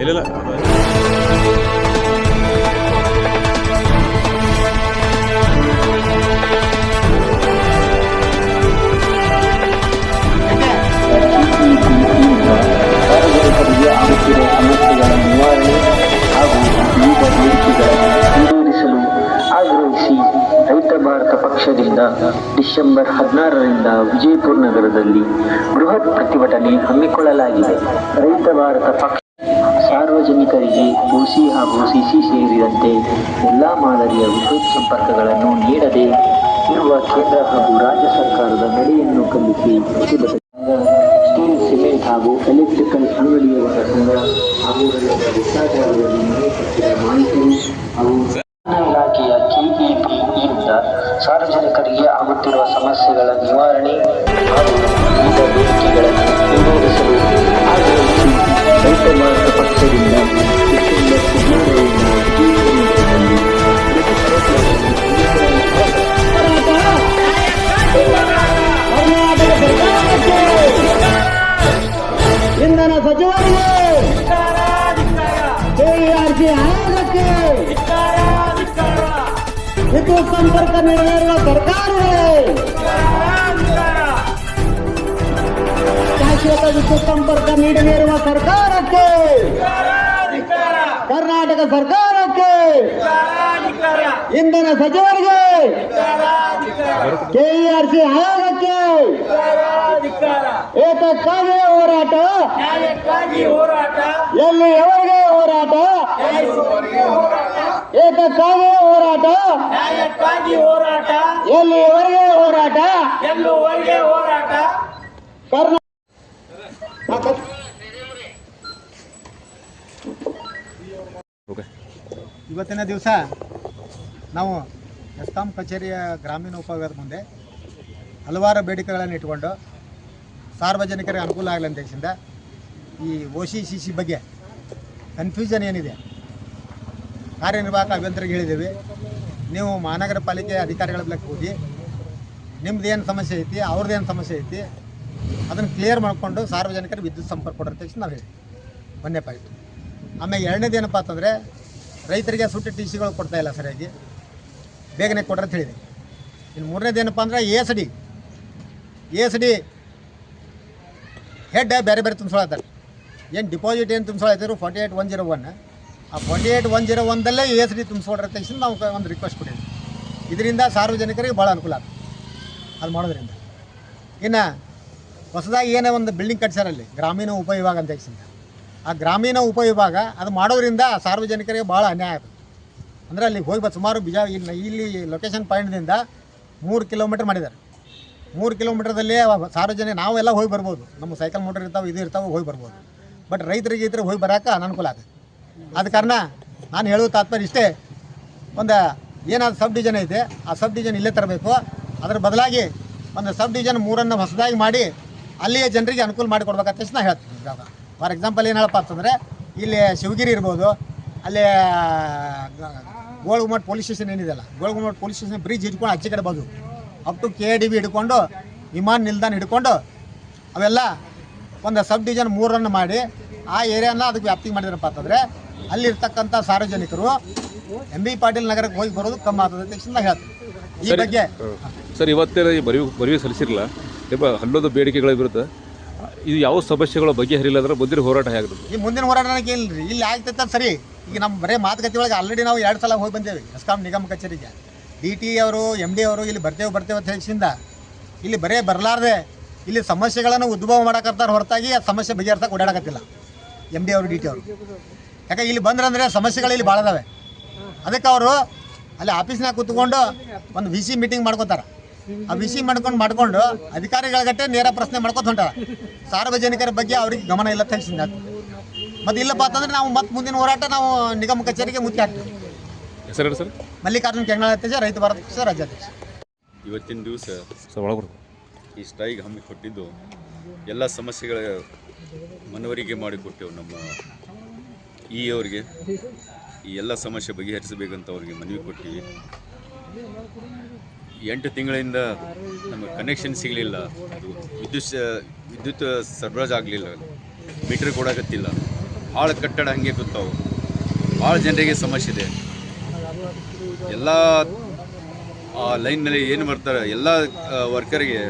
ಇಲ್ಲ ಪಕ್ಷದಿಂದ ಡಿಸೆಂಬರ್ ಹದಿನಾರರಿಂದ ವಿಜಯಪುರ ನಗರದಲ್ಲಿ ಬೃಹತ್ ಪ್ರತಿಭಟನೆ ಹಮ್ಮಿಕೊಳ್ಳಲಾಗಿದೆ. ರೈತ ಭಾರತ ಪಕ್ಷ ಸಾರ್ವಜನಿಕರಿಗೆ ಓಸಿ ಹಾಗೂ ಸಿಸಿ ಸೇರಿದಂತೆ ಎಲ್ಲಾ ಮಾದರಿಯ ವಿದ್ಯುತ್ ಸಂಪರ್ಕಗಳನ್ನು ನೀಡದೆ ಇರುವ ಕೇಂದ್ರ ಹಾಗೂ ರಾಜ್ಯ ಸರ್ಕಾರದ ನಡೆಯನ್ನು ಖಂಡಿಸಿ ಸ್ಟೀಲ್, ಸಿಮೆಂಟ್ ಹಾಗೂ ಎಲೆಕ್ಟ್ರಿಕಲ್ ಅಂಗಡಿಯವರ ಸಂಘ ಹಾಗೂ ರೈತರ ಕರ್ನಾಟಕ ಸರ್ಕಾರಕ್ಕೆ. ಇಂಧನ ಸಚಿವರಿಗೆ. ಕೆಇಆರ್ಸಿ ಆಯೋಗಕ್ಕೆ. ಏತಕ್ಕಾಗಿ ಹೋರಾಟ. ಎಲ್ಲಿ ಎಲ್ಲಿಯವರೆಗೆ ಹೋರಾಟ. ಏತಕ್ಕಾಗಿ ಹೋರಾಟ. ಹೋರಾಟ ಹೋರಾಟ. ಎಲ್ಲಿಯವರೆಗೆ ಹೋರಾಟ ಎಲ್ಲುವರೆಗೆ ಹೋರಾಟ. ಕರ್ನಾ ಇವತ್ತಿನ ದಿವಸ ನಾವು ಎಸ್ಕಾಂ ಕಚೇರಿಯ ಗ್ರಾಮೀಣ ಉಪವಿಭಾಗದ ಮುಂದೆ ಹಲವಾರು ಬೇಡಿಕೆಗಳನ್ನು ಇಟ್ಕೊಂಡು ಸಾರ್ವಜನಿಕರಿಗೆ ಅನುಕೂಲ ಆಗಲಿ ಅಂತ ಈ ಒ ಸಿ ಸಿ ಸಿ ಬಗ್ಗೆ ಕನ್ಫ್ಯೂಷನ್ ಏನಿದೆ? ಕಾರ್ಯನಿರ್ವಾಹಕ ಅಭಿಯಂತರಿಗೆ ಹೇಳಿದ್ದೀವಿ. ನೀವು ಮಹಾನಗರ ಪಾಲಿಕೆ ಅಧಿಕಾರಿಗಳ ಬಳಿ ಹೋಗಿ ನಿಮ್ದು ಏನು ಸಮಸ್ಯೆ ಐತಿ, ಅವ್ರದ್ದು ಏನು ಸಮಸ್ಯೆ ಐತಿ, ಅದನ್ನು ಕ್ಲಿಯರ್ ಮಾಡಿಕೊಂಡು ಸಾರ್ವಜನಿಕರಿಗೆ ವಿದ್ಯುತ್ ಸಂಪರ್ಕ ಕೊಡೋ ನಾವು ಹೇಳಿ ಮೊನ್ನೆ ಪಾಯಿಂಟ್ ಆಮೇಲೆ ಎರಡನೇದು ಏನಪ್ಪ ಅಂತಂದರೆ ರೈತರಿಗೆ ಸುಟ್ಟು ಟಿ ಸಿಗಳು ಕೊಡ್ತಾ ಇಲ್ಲ ಸರಿಯಾಗಿ. ಬೇಗನೆ ಕೊಡ್ರಿ ಅಂತ ಹೇಳಿದೆ ಇನ್ನು ಮೂರನೇದು ಏನಪ್ಪ ಅಂದರೆ A S D A S D head ಬೇರೆ ಬೇರೆ ತುಂಬಿಸ್ಕೊಳತ್ತಾರೆ ಏನು ಡಿಪಾಸಿಟ್ ಏನು ತುಂಬಿಸ್ಕೊಳತ್ತಿದ್ರು forty eight one zero one ಆ ಫಾರ್ಟಿ ಏಯ್ಟ್ ಒನ್ ಜೀರೋ ಒನ್ದಲ್ಲೇ ಎ ಎಸ್ ಡಿ ತುಂಬಿಸ್ಕೊಡ್ರೆ ತಕ್ಷಣ ನಾವು ಒಂದು ರಿಕ್ವೆಸ್ಟ್ ಕೊಟ್ಟಿದ್ವಿ. ಇದರಿಂದ ಸಾರ್ವಜನಿಕರಿಗೆ ಭಾಳ ಅನುಕೂಲ ಆಗ್ತದೆ ಅದು ಮಾಡೋದ್ರಿಂದ. ಇನ್ನು ಹೊಸದಾಗಿ ಏನೇ ಒಂದು ಬಿಲ್ಡಿಂಗ್ ಕಟ್ಸ್ಯಾರಲ್ಲಿ ಗ್ರಾಮೀಣ ಉಪವಿಭಾಗ ಅಂತ ತಕ್ಷಣ ಆ ಗ್ರಾಮೀಣ ಉಪವಿಭಾಗ ಅದು ಮಾಡೋದ್ರಿಂದ ಸಾರ್ವಜನಿಕರಿಗೆ ಭಾಳ ಅನ್ಯಾಯ ಆಗುತ್ತೆ. ಅಂದರೆ ಅಲ್ಲಿಗೆ ಹೋಗಿ ಬ ಸುಮಾರು ಬಿಜಾ ಇಲ್ಲಿ ಇಲ್ಲಿ ಲೊಕೇಶನ್ ಪಾಯಿಂಟ್ದಿಂದ ಮೂರು ಕಿಲೋಮೀಟ್ರ್ ಮಾಡಿದ್ದಾರೆ. ಮೂರು ಕಿಲೋಮೀಟ್ರದಲ್ಲಿ ಸಾರ್ವಜನಿಕ ನಾವೆಲ್ಲ ಹೋಗಿ ಬರ್ಬೋದು. ನಮ್ಮ ಸೈಕಲ್ ಮೋಟರ್ ಇರ್ತಾವೆ, ಇದು ಇರ್ತಾವೆ, ಹೋಗಿ ಬರ್ಬೋದು. ಬಟ್ ರೈತರಿಗೆ ಇದ್ರೆ ಹೋಗಿ ಬರೋಕೆ ಅನನುಕೂಲ ಆಗುತ್ತೆ. ಆದ ಕಾರಣ ನಾನು ಹೇಳೋ ತಾತ್ಪರ್ಯ ಇಷ್ಟೇ, ಒಂದು ಏನಾದ್ರು ಸಬ್ ಡಿವಿಷನ್ ಐತೆ, ಆ ಸಬ್ ಡಿವಿಷನ್ ಇಲ್ಲೇ ತರಬೇಕು. ಅದರ ಬದಲಾಗಿ ಒಂದು ಸಬ್ ಡಿವಿಷನ್ ಮೂರನ್ನು ಹೊಸದಾಗಿ ಮಾಡಿ ಅಲ್ಲಿಯ ಜನರಿಗೆ ಅನುಕೂಲ ಮಾಡಿಕೊಡ್ಬೇಕಂತ ನಾನು ಹೇಳ್ತೀನಿ. ಫಾರ್ ಎಕ್ಸಾಂಪಲ್ ಏನು ಹೇಳಪ್ಪ ಅಂತಂದರೆ ಇಲ್ಲಿ ಶಿವಗಿರಿ ಇರ್ಬೋದು ಅಲ್ಲಿ ಗೋಳ್ಗುಮಟ್ ಪೊಲೀಸ್ ಸ್ಟೇಷನ್ ಏನಿದೆಯಲ್ಲ ಗೋಳ್ಗುಮಟ್ ಪೊಲೀಸ್ ಸ್ಟೇಷನ್ ಬ್ರಿಡ್ಜ್ ಹಿಡ್ಕೊಂಡು ಆಚೆ ಕಡೆ ಬೋದು. Up to K D B ಹಿಡ್ಕೊಂಡು ವಿಮಾನ ನಿಲ್ದಾಣ ಹಿಡ್ಕೊಂಡು ಅವೆಲ್ಲ ಒಂದು ಸಬ್ ಡಿವಿಷನ್ ಮೂರನ್ನು ಮಾಡಿ ಆ ಏರಿಯಾನ ಅದಕ್ಕೆ ವ್ಯಾಪ್ತಿ ಮಾಡಿದ್ರಪ್ಪ ಅಂತಂದರೆ ಅಲ್ಲಿರ್ತಕ್ಕಂಥ ಸಾರ್ವಜನಿಕರು ಎಂ ಬಿ ಪಾಟೀಲ್ ನಗರಕ್ಕೆ ಹೋಗಿ ಬರೋದು ಕಮ್ಮಿ ಆಗ್ತದೆ ಅಂತ ತಕ್ಷಣ ಹೇಳ್ತೀನಿ. ಈ. ಬಗ್ಗೆ ಸರ್ ಇವತ್ತೇ ಬರೀ ಬರೀ ಸಲ್ಲಿಸಿರಲ್ಲ ನಿಮ್ಮ ಹಲ್ಲೊಂದು ಬೇಡಿಕೆಗಳ ವಿರುದ್ಧ ಇದು ಯಾವ ಸಮಸ್ಯೆಗಳ ಬಗೆಹರಿಲ್ಲ ಅಂದ್ರೆ ಮುಂದಿನ ಹೋರಾಟ ಹೇಗಿರುತ್ತೆ ಈ ಮುಂದಿನ ಹೋರಾಟ ಇಲ್ರಿ ಇಲ್ಲಿ ಆಗ್ತೈತೆ ಸರಿ. ಈಗ ನಮ್ಮ ಬರೇ ಮಾತುಕತೆ ಒಳಗೆ ಆಲ್ರೆಡಿ ನಾವು ಎರಡು ಸಲ ಹೋಗಿ ಬಂದೇವೆ, ಎಸ್ಕಾಂ ನಿಗಮ ಕಚೇರಿಗೆ. ಡಿ ಟಿ ಅವರು ಎಂ ಡಿ ಅವರು ಇಲ್ಲಿ ಬರ್ತೇವೆ ಬರ್ತೇವೆ ಅಂತ ಹೇಳಿಸಿಂದ ಇಲ್ಲಿ ಬರೇ ಬರಲಾರ್ದೆ, ಇಲ್ಲಿ ಸಮಸ್ಯೆಗಳನ್ನು ಉದ್ಭವ ಮಾಡಕತ್ತಾರ ಹೊರತಾಗಿ ಆ ಸಮಸ್ಯೆ ಬಗೆಹರ್ಸಕ್ಕೆ ಓಡಾಡಕತ್ತಿಲ್ಲ ಎಂ ಡಿ ಅವರು ಡಿ ಟಿ ಅವರು. ಯಾಕೆ ಇಲ್ಲಿ ಬಂದ್ರಂದ್ರೆ ಸಮಸ್ಯೆಗಳು ಇಲ್ಲಿ ಭಾಳ ಅದಕ್ಕೆ ಅವರು ಅಲ್ಲಿ ಆಫೀಸ್ನಾಗ ಕೂತ್ಕೊಂಡು ಒಂದು ವಿ ಸಿ ಮೀಟಿಂಗ್ ಮಾಡ್ಕೊತಾರೆ. ಆ ವಿಷಯ ಮಾಡ್ಕೊಂಡು ಮಾಡ್ಕೊಂಡು ಅಧಿಕಾರಿಗಳ ಗಟ್ಟೆ ನೇರ ಪ್ರಶ್ನೆ ಮಾಡ್ಕೊತ ಹೊಂಟಾರ. ಸಾರ್ವಜನಿಕರ ಬಗ್ಗೆ ಅವ್ರಿಗೆ ಗಮನ ಇಲ್ಲ ತಿಳಿಸಿದ ಮತ್ತೆ ಇಲ್ಲಪ್ಪ ಅಂತಂದ್ರೆ ನಾವು ಮತ್ತೆ ಮುಂದಿನ ಹೋರಾಟ ನಾವು ನಿಗಮ ಕಚೇರಿಗೆ ಮುಖ್ಯ ಹಾಕ್ತೀವಿ. ಹೆಸರು ಸರ್? ಮಲ್ಲಿಕಾರ್ಜುನ ಕೆಂಗಳ ಅಧ್ಯಕ್ಷ ರೈತ ಭಾರತ ಪಕ್ಷ ರಾಜ್ಯಾಧ್ಯಕ್ಷ. ಇವತ್ತಿನ ದಿವಸ ಸರ್ ಒಳಗೆ ಈ ಸ್ಟ್ರೈಕ್ ಹಮ್ಮಿಕೊಟ್ಟಿದ್ದು ಎಲ್ಲ ಸಮಸ್ಯೆಗಳ ಮನವರಿಕೆ ಮಾಡಿಕೊಟ್ಟೆವು ನಮ್ಮ ಈ ಅವರಿಗೆ. ಈ ಎಲ್ಲ ಸಮಸ್ಯೆ ಬಗೆಹರಿಸಬೇಕಂತ ಅವರಿಗೆ ಮನವಿ ಕೊಟ್ಟಿವಿ. ಎಂಟು ತಿಂಗಳಿಂದ ನಮಗೆ ಕನೆಕ್ಷನ್ ಸಿಗಲಿಲ್ಲ. ಅದು ವಿದ್ಯುತ್ ವಿದ್ಯುತ್ ಸರಬರಾಜು ಆಗಲಿಲ್ಲ. ಮೀಟ್ರ್ ಕೊಡಕತ್ತಿಲ್ಲ ಭಾಳ ಕಟ್ಟಡ ಹಂಗೆ ಗೊತ್ತಾವು ಭಾಳ ಜನರಿಗೆ ಸಮಸ್ಯೆ ಇದೆ. ಎಲ್ಲ, ಆ ಲೈನ್ನಲ್ಲಿ ಏನು ಬರ್ತಾರೆ ಎಲ್ಲ ವರ್ಕರ್ಗೆ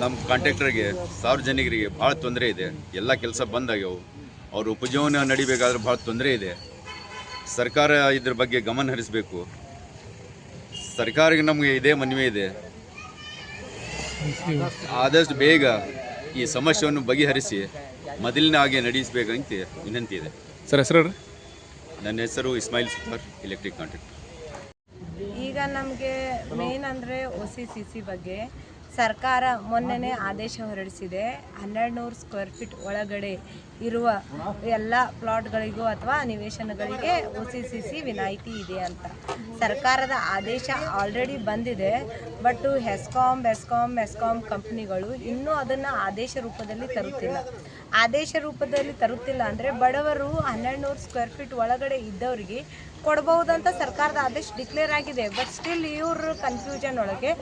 ನಮ್ಮ ಕಾಂಟ್ರಾಕ್ಟರ್ಗೆ ಸಾರ್ವಜನಿಕರಿಗೆ ಭಾಳ ತೊಂದರೆ ಇದೆ. ಎಲ್ಲ ಕೆಲಸ ಬಂದಾಗ್ಯವು ಅವರು ಉಪಜೀವನ ನಡಿಬೇಕಾದ್ರೆ ಭಾಳ ತೊಂದರೆ ಇದೆ. ಸರ್ಕಾರ ಇದ್ರ ಬಗ್ಗೆ ಗಮನ ಹರಿಸಬೇಕು. ಸರ್ಕಾರಕ್ಕೆ ನಮಗೆ ಇದೇ ಮನವಿ ಇದೆ. ಆದಷ್ಟು ಬೇಗ ಈ ಸಮಸ್ಯೆಯನ್ನು ಬಗೆಹರಿಸಿ ಮೊದಲಿನ ಹಾಗೆ ನಡೆಸಬೇಕಂತ ವಿನಂತಿ ಇದೆ. ಸರ್ ಹೆಸರು ನನ್ನ ಹೆಸರು ಇಸ್ಮಾಯಿಲ್ ಸುತಾರ್ ಎಲೆಕ್ಟ್ರಿಕ್ ಕಾಂಟ್ರಾಕ್ಟರ್ ಈಗ ನಮಗೆ ಮೇನ್ ಅಂದರೆ ಒ ಸಿ ಸಿ ಸಿ ಬಗ್ಗೆ ಸರ್ಕಾರ ಮೊನ್ನೆನೇ ಆದೇಶ ಹೊರಡಿಸಿದೆ. ಹನ್ನೆರಡು ನೂರು ಸ್ಕ್ವೇರ್ ಫೀಟ್ ಒಳಗಡೆ ಇರುವ ಎಲ್ಲ ಪ್ಲಾಟ್ಗಳಿಗೂ ಅಥವಾ ನಿವೇಶನಗಳಿಗೆ ಒ ಸಿ ಸಿ ಸಿ ವಿನಾಯಿತಿ ಇದೆ ಅಂತ. ಸರ್ಕಾರದ ಆದೇಶ ಆಲ್ರೆಡಿ ಬಂದಿದೆ ಬಟ್ಟು ಹೆಸ್ಕಾಮ್ ಬೆಸ್ಕಾಮ್ ಮೆಸ್ಕಾಮ್ ಕಂಪ್ನಿಗಳು ಇನ್ನೂ ಅದನ್ನು ಆದೇಶ ರೂಪದಲ್ಲಿ ತರುತ್ತಿಲ್ಲ. ಆದೇಶ ರೂಪದಲ್ಲಿ ತರುತ್ತಿಲ್ಲ ಅಂದರೆ ಬಡವರು ಹನ್ನೆರಡು ನೂರು ಸ್ಕ್ವೇರ್ ಫೀಟ್ ಒಳಗಡೆ ಇದ್ದವರಿಗೆ ಕೊಡ್ಬಹುದಂತ ಸರ್ಕಾರದ ಆದೇಶ ಡಿಕ್ಲೇರ್ ಆಗಿದೆ. ಬಟ್ ಸ್ಟಿಲ್ ಇವರು ಕನ್ಫ್ಯೂಷನ್ ಒಳಗೆ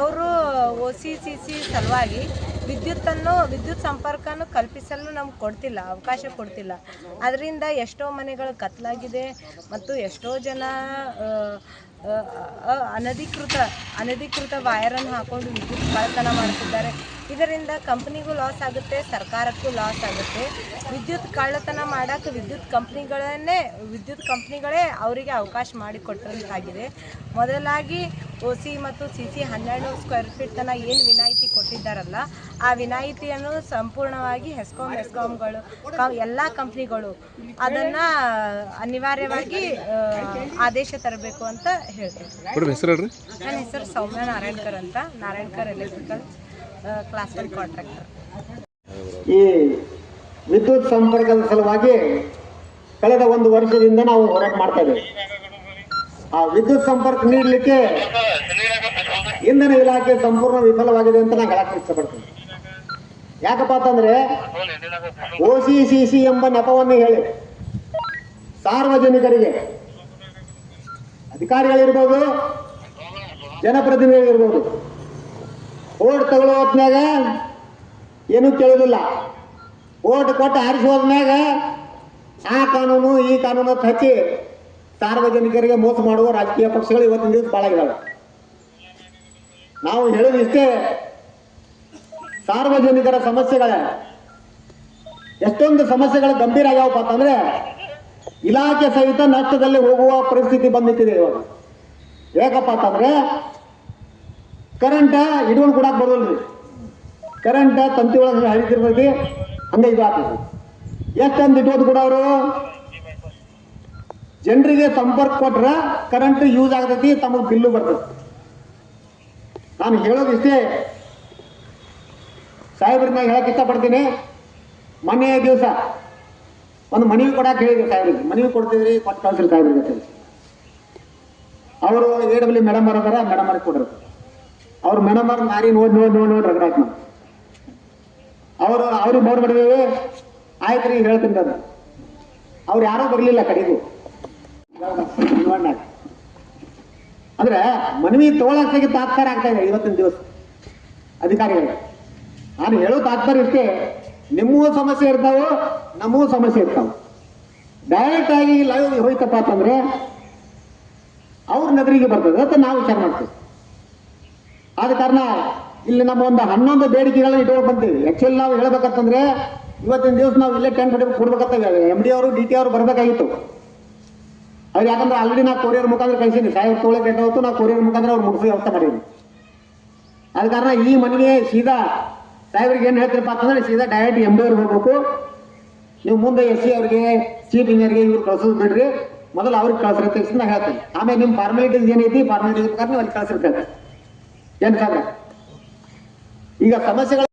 ಅವರು ಒ ಸಲುವಾಗಿ ವಿದ್ಯುತ್ತನ್ನು, ವಿದ್ಯುತ್ ಸಂಪರ್ಕನೂ ಕಲ್ಪಿಸಲು ನಮ್ಗೆ ಕೊಡ್ತಿಲ್ಲ, ಅವಕಾಶ ಕೊಡ್ತಿಲ್ಲ. ಅದರಿಂದ ಎಷ್ಟೋ ಮನೆಗಳು ಕತ್ತಲಾಗಿದೆ ಮತ್ತು ಎಷ್ಟೋ ಜನ ಅನಧಿಕೃತ ಅನಧಿಕೃತ ವೈರನ್ನು ಹಾಕೊಂಡು ವಿದ್ಯುತ್ ಕಳ್ಳತನ ಮಾಡ್ತಿದ್ದಾರೆ. ಇದರಿಂದ ಕಂಪ್ನಿಗೂ ಲಾಸ್ ಆಗುತ್ತೆ, ಸರ್ಕಾರಕ್ಕೂ ಲಾಸ್ ಆಗುತ್ತೆ. ವಿದ್ಯುತ್ ಕಳ್ಳತನ ಮಾಡೋಕ್ಕೆ ವಿದ್ಯುತ್ ಕಂಪ್ನಿಗಳನ್ನೇ, ವಿದ್ಯುತ್ ಕಂಪ್ನಿಗಳೇ ಅವರಿಗೆ ಅವಕಾಶ ಮಾಡಿಕೊಟ್ಟಂತಾಗಿದೆ ಮೊದಲಾಗಿ ಒ ಸಿ ಮತ್ತು ಸಿ ಸಿ ಹನ್ನೆರಡು ಸ್ಕ್ವೇರ್ ಫೀಟ್ ತನಕ ಏನು ವಿನಾಯಿತಿ ಕೊಟ್ಟಿದ್ದಾರಲ್ಲ ಆ ವಿನಾಯಿತಿಯನ್ನು ಸಂಪೂರ್ಣವಾಗಿ ಹೆಸ್ಕಾಮ್ ಹೆಸ್ಕಾಮ್ಗಳು ಎಲ್ಲ ಕಂಪ್ನಿಗಳು ಅದನ್ನು ಅನಿವಾರ್ಯವಾಗಿ ಆದೇಶ ತರಬೇಕು ಅಂತ ಹೇಳ್ರಿ ನನ್ನ ಹೆಸರು ಸೌಮ್ಯ ನಾರಾಯಣ್ಕರ್ ಅಂತ. Narayankar electrical class one contractor ಈ ವಿದ್ಯುತ್ ಸಂಪರ್ಕದ ಸಲುವಾಗಿ ಕಳೆದ ಒಂದು ವರ್ಷದಿಂದ ನಾವು ಹೋರಾಟ ಮಾಡ್ತಾ ಇದ್ದೇವೆ. ಆ ವಿದ್ಯುತ್ ಸಂಪರ್ಕ ನೀಡಲಿಕ್ಕೆ ಇಂಧನ ಇಲಾಖೆ ಸಂಪೂರ್ಣ ವಿಫಲವಾಗಿದೆ ಅಂತ ನಾನು ಹೇಳಕ್ಕೆ ಇಷ್ಟಪಡ್ತೀನಿ. ಯಾಕಪ್ಪ ಅಂತಂದ್ರೆ ಓ ಸಿ ಸಿ ಸಿ ಎಂಬ ನೆಪವನ್ನು ಹೇಳಿ. ಸಾರ್ವಜನಿಕರಿಗೆ, ಅಧಿಕಾರಿಗಳಿರ್ಬೋದು, ಜನಪ್ರತಿನಿಧಿಗಳಿರ್ಬೋದು, ಓಟ್ ತಗೊಳ್ಳೋ ಹೊತ್ತಿನಾಗ ಏನೂ ಕೇಳೋದಿಲ್ಲ. ಓಟ್ ಕೊಟ್ಟು ಹಾರಿಸೋದ್ಮ್ಯಾಗ ಆ ಕಾನೂನು ಈ ಕಾನೂನು ಹಚ್ಚಿ ಸಾರ್ವಜನಿಕರಿಗೆ ಮೋಸ ಮಾಡುವ ರಾಜಕೀಯ ಪಕ್ಷಗಳು ಇವತ್ತಿನ ದಿವಸ ಪಾಳಾಗಿದ್ದಾವೆ ನಾವು ಹೇಳೋದು ಇಷ್ಟೇ, ಸಾರ್ವಜನಿಕರ ಸಮಸ್ಯೆಗಳ. ಎಷ್ಟೊಂದು ಸಮಸ್ಯೆಗಳು ಗಂಭೀರ ಆಗ್ಯಾವಪ್ಪ ಅಂತಂದ್ರೆ, ಇಲಾಖೆ ಸಹಿತ ನಷ್ಟದಲ್ಲಿ ಹೋಗುವ ಪರಿಸ್ಥಿತಿ ಬಂದಿಟ್ಟಿದೆ ಇವಾಗ. ಯಾಕಪ್ಪ ಅಂತಂದ್ರೆ, ಕರೆಂಟ್ ಇಟ್ಕೊಂಡು ಕೊಡಕ್ಕೆ ಬರೋಲ್ರಿ ಕರೆಂಟ್ ತಂತಿ ಒಳಗೆ ಹರಿತಿರ್ತೈತಿ ಹಂಗೆ ಇದು ಆಗ್ತದೆ. ಎಷ್ಟೊಂದು ಇಟ್ಕೊಂಡು ಕೂಡ ಅವರು ಜನರಿಗೆ ಸಂಪರ್ಕ ಕೊಟ್ರೆ ಕರೆಂಟ್ ಯೂಸ್ ಆಗ್ತೈತಿ, ತಮಗೆ ಬಿಲ್ಲು ಬರ್ತೈತಿ. ನಾನು ಹೇಳೋದು ಇಷ್ಟೇ. ಸಾಹೇಬ್ರನ್ನ ಹೇಳಕ್ ಇಷ್ಟಪಡ್ತೀನಿ. ಮೊನ್ನೆ ದಿವಸ ಒಂದು ಮನವಿ ಕೊಡಕ್ಕೆ ಹೇಳಿದ್ರು ಸಾಹೇಬ್ರಿಗೆ. ಮನವಿ ಕೊಡ್ತಿದ್ರಿ, ಕೊಟ್ಟು ಕಳ್ಸಿರಿ ಸಾಹೇಬ್ರಿಗೆ ಅಂತ ಅವರು ಎ ಡಬ್ಲ್ಯೂ ಮೇಡಮ್ ಅದಾರ ಮೇಡಮ್ ಅವ್ರಿಗೆ ಕೊಡ್ರಿ ಅವ್ರು ಮೇಡಮ್ ಅವ್ರ ಮಾರಿ ನೋಡಿ ನೋಡಿ ನೋಡಿ ನೋಡಿ ರಗಡಾಕ್ ನಾವು ಅವರು, ಅವ್ರಿಗೆ ಬೋರ್ ಮಾಡಿದೇವಿ ಆಯ್ತು ರೀ ಹೇಳ್ತೀನಿ ಅದು ಅವ್ರು ಯಾರೂ ಬರಲಿಲ್ಲ ಕಡೆಗೂ. ಅಂದ್ರೆ ಮನವಿ ತಗೊಳಕ್ಕಾಗಿ ತಾತ್ಪರ್ಯ ಆಗ್ತಾ ಇದೆ ಇವತ್ತಿನ ದಿವಸ ಅಧಿಕಾರಿಗಳು ನಾನು ಹೇಳೋ ತಾತ್ಪರ್ಯ ಇಷ್ಟೇ, ನಿಮ್ಮೂ ಸಮಸ್ಯೆ ಇರ್ತಾವೆ, ನಮ್ಮೂ ಸಮಸ್ಯೆ ಇರ್ತಾವೆ. ಡೈರೆಕ್ಟ್ ಆಗಿ ಲೈವ್ ಹೋಯ್ತಪ್ಪ ಅಂತಂದ್ರೆ, ಅವ್ರ ನಗರಿಗೆ ಬರ್ತದೆ ಅಂತ ನಾವು ವಿಚಾರ ಮಾಡ್ತೀವಿ. ಆದ ಕಾರಣ ಇಲ್ಲಿ ನಮ್ಮ ಒಂದು ಹನ್ನೊಂದು ಬೇಡಿಕೆಗಳನ್ನ ಇಟ್ಕೊಂಡು ಬಂತೀವಿ ಆಕ್ಚುಲಿ ನಾವು ಹೇಳ್ಬೇಕಂತಂದ್ರೆ, ಇವತ್ತಿನ ದಿವಸ ನಾವು ಇಲ್ಲೇ ಟೆಂಟ್ ಹೊಡೆದು ಕೊಡ್ಬೇಕಂತ ಎಂ ಡಿ ಅವರು ಡಿ ಟಿ ಅವರು ಬರಬೇಕಾಗಿತ್ತು. ಅವ್ರು ಯಾಕಂದ್ರೆ ಆಲ್ರೆಡಿ ನಾ ಕೊರಿಯರ್ ಮುಖಾಂತರ ಕಳಿಸೀನಿ. ಸಾಹೇಬ್ ತೊಗೊಳಕ್ಕೆ ಲೇಟ್ ಹೊತ್ತು ನಾ ಕೊರಿಯರ್ ಮುಖಾಂತರ ಅವ್ರು ಮುಗಿಸಿ ವ್ಯವಸ್ಥೆ ಮಾಡೀನಿ. ಅದ ಕಾರಣ ಈ ಮನೆಗೆ ಸೀದಾ ಸಾಹೇಬ್ರಿಗೆ ಏನು ಹೇಳ್ತೀರಪ್ಪ ಅಂತಂದ್ರೆ ಸೀದಾ ಡೈರೆಕ್ಟ್ ಎಂ ಡಿ ಅವ್ರಿಗೆ ಹೋಗ್ಬೇಕು. ನೀವು ಮುಂದೆ ಎಸ್ ಸಿ ಅವ್ರಿಗೆ ಚೀಫ್ ಇಂಜಿನಿಯರ್ಗೆ ಇವ್ರು ಕಳ್ಸೋದು ಬಿಡ್ರಿ. ಮೊದಲು ಅವ್ರಿಗೆ ಕಳ್ಸಿರುತ್ತೆ ನಾ ಹೇಳ್ತೀನಿ. ಆಮೇಲೆ ನಿಮ್ಮ ಫಾರ್ಮಾಲಿಟೀಸ್ ಏನೈತಿ ಫಾರ್ಮಾಲಿಟೀಸ್ ಪ್ರಕಾರ ನೀವು ಅಲ್ಲಿ ಏನು ಸಾಧ್ಯ? ಈಗ ಸಮಸ್ಯೆಗಳ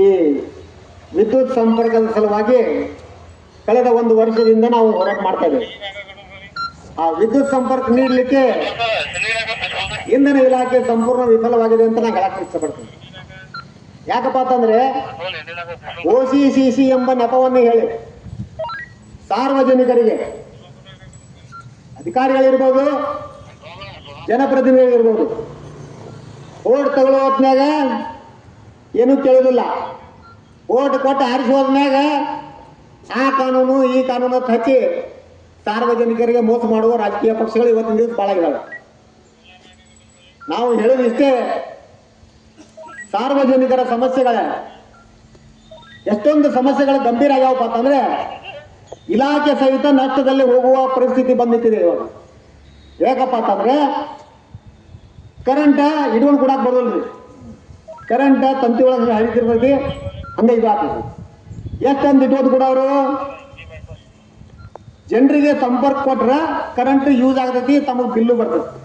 ಈ ವಿದ್ಯುತ್ ಸಂಪರ್ಕದ ಸಲುವಾಗಿ ಕಳೆದ ಒಂದು ವರ್ಷದಿಂದ ನಾವು ಹೋರಾಟ ಮಾಡ್ತಾ ಇದ್ದೇವೆ. ಆ ವಿದ್ಯುತ್ ಸಂಪರ್ಕ ನೀಡಲಿಕ್ಕೆ ಇಂಧನ ಇಲಾಖೆ ಸಂಪೂರ್ಣ ವಿಫಲವಾಗಿದೆ ಅಂತ ನಾನು ಹೇಳಕ್ಕೆ ಇಷ್ಟಪಡ್ತೀನಿ. ಯಾಕಪ್ಪ ಅಂತಂದ್ರೆ ಓ ಸಿ ಸಿ ಸಿ ಎಂಬ ನೆಪವನ್ನು ಹೇಳಿ. ಸಾರ್ವಜನಿಕರಿಗೆ ಅಧಿಕಾರಿಗಳಿರ್ಬೋದು ಜನಪ್ರತಿನಿಧಿಗಳಿರ್ಬೋದು ಓಟ್ ತಗೊಳ್ಳೋ ಹೊತ್ತಿನಾಗ ಏನೂ ಕೇಳೋದಿಲ್ಲ. ಓಟ್ ಕೊಟ್ಟು ಆರಿಸಿ ಆ ಕಾನೂನು ಈ ಕಾನೂನು ಹಚ್ಚಿ ಸಾರ್ವಜನಿಕರಿಗೆ ಮೋಸ ಮಾಡುವ ರಾಜಕೀಯ ಪಕ್ಷಗಳು ಇವತ್ತಿನ ದಿವಸ ಪಾಳಾಗಿದ್ದಾವೆ ನಾವು ಹೇಳೋದು ಇಷ್ಟೇ, ಸಾರ್ವಜನಿಕರ ಸಮಸ್ಯೆಗಳ. ಎಷ್ಟೊಂದು ಸಮಸ್ಯೆಗಳು ಗಂಭೀರ ಆಗ್ಯಾವಪ್ಪ ಅಂತಂದ್ರೆ, ಇಲಾಖೆ ಸಹಿತ ನಷ್ಟದಲ್ಲಿ ಹೋಗುವ ಪರಿಸ್ಥಿತಿ ಬಂದಿತ್ತಿದೆ ಇವಾಗ. ಯಾಕಪ್ಪ ಅಂತಂದ್ರೆ ಕರೆಂಟ್ ಇಟ್ಕೊಂಡು ಕೂಡ ಬರೋಲ್ರಿ ಕರೆಂಟ್ ತಂತಿ ಒಳಗೆ ಹರಿತಿರ್ತೈತಿ, ಹಂಗೆ ಇದು ಆಗ್ತದೆ ಎಷ್ಟೊಂದು ಇಟ್ಕೊಂಡು ಕೂಡ ಅವರು ಜನರಿಗೆ ಸಂಪರ್ಕ ಕೊಟ್ರೆ ಕರೆಂಟ್ ಯೂಸ್ ಆಗ್ತೈತಿ, ತಮಗೆ ಬಿಲ್ಲು ಬರ್ತೈತಿ.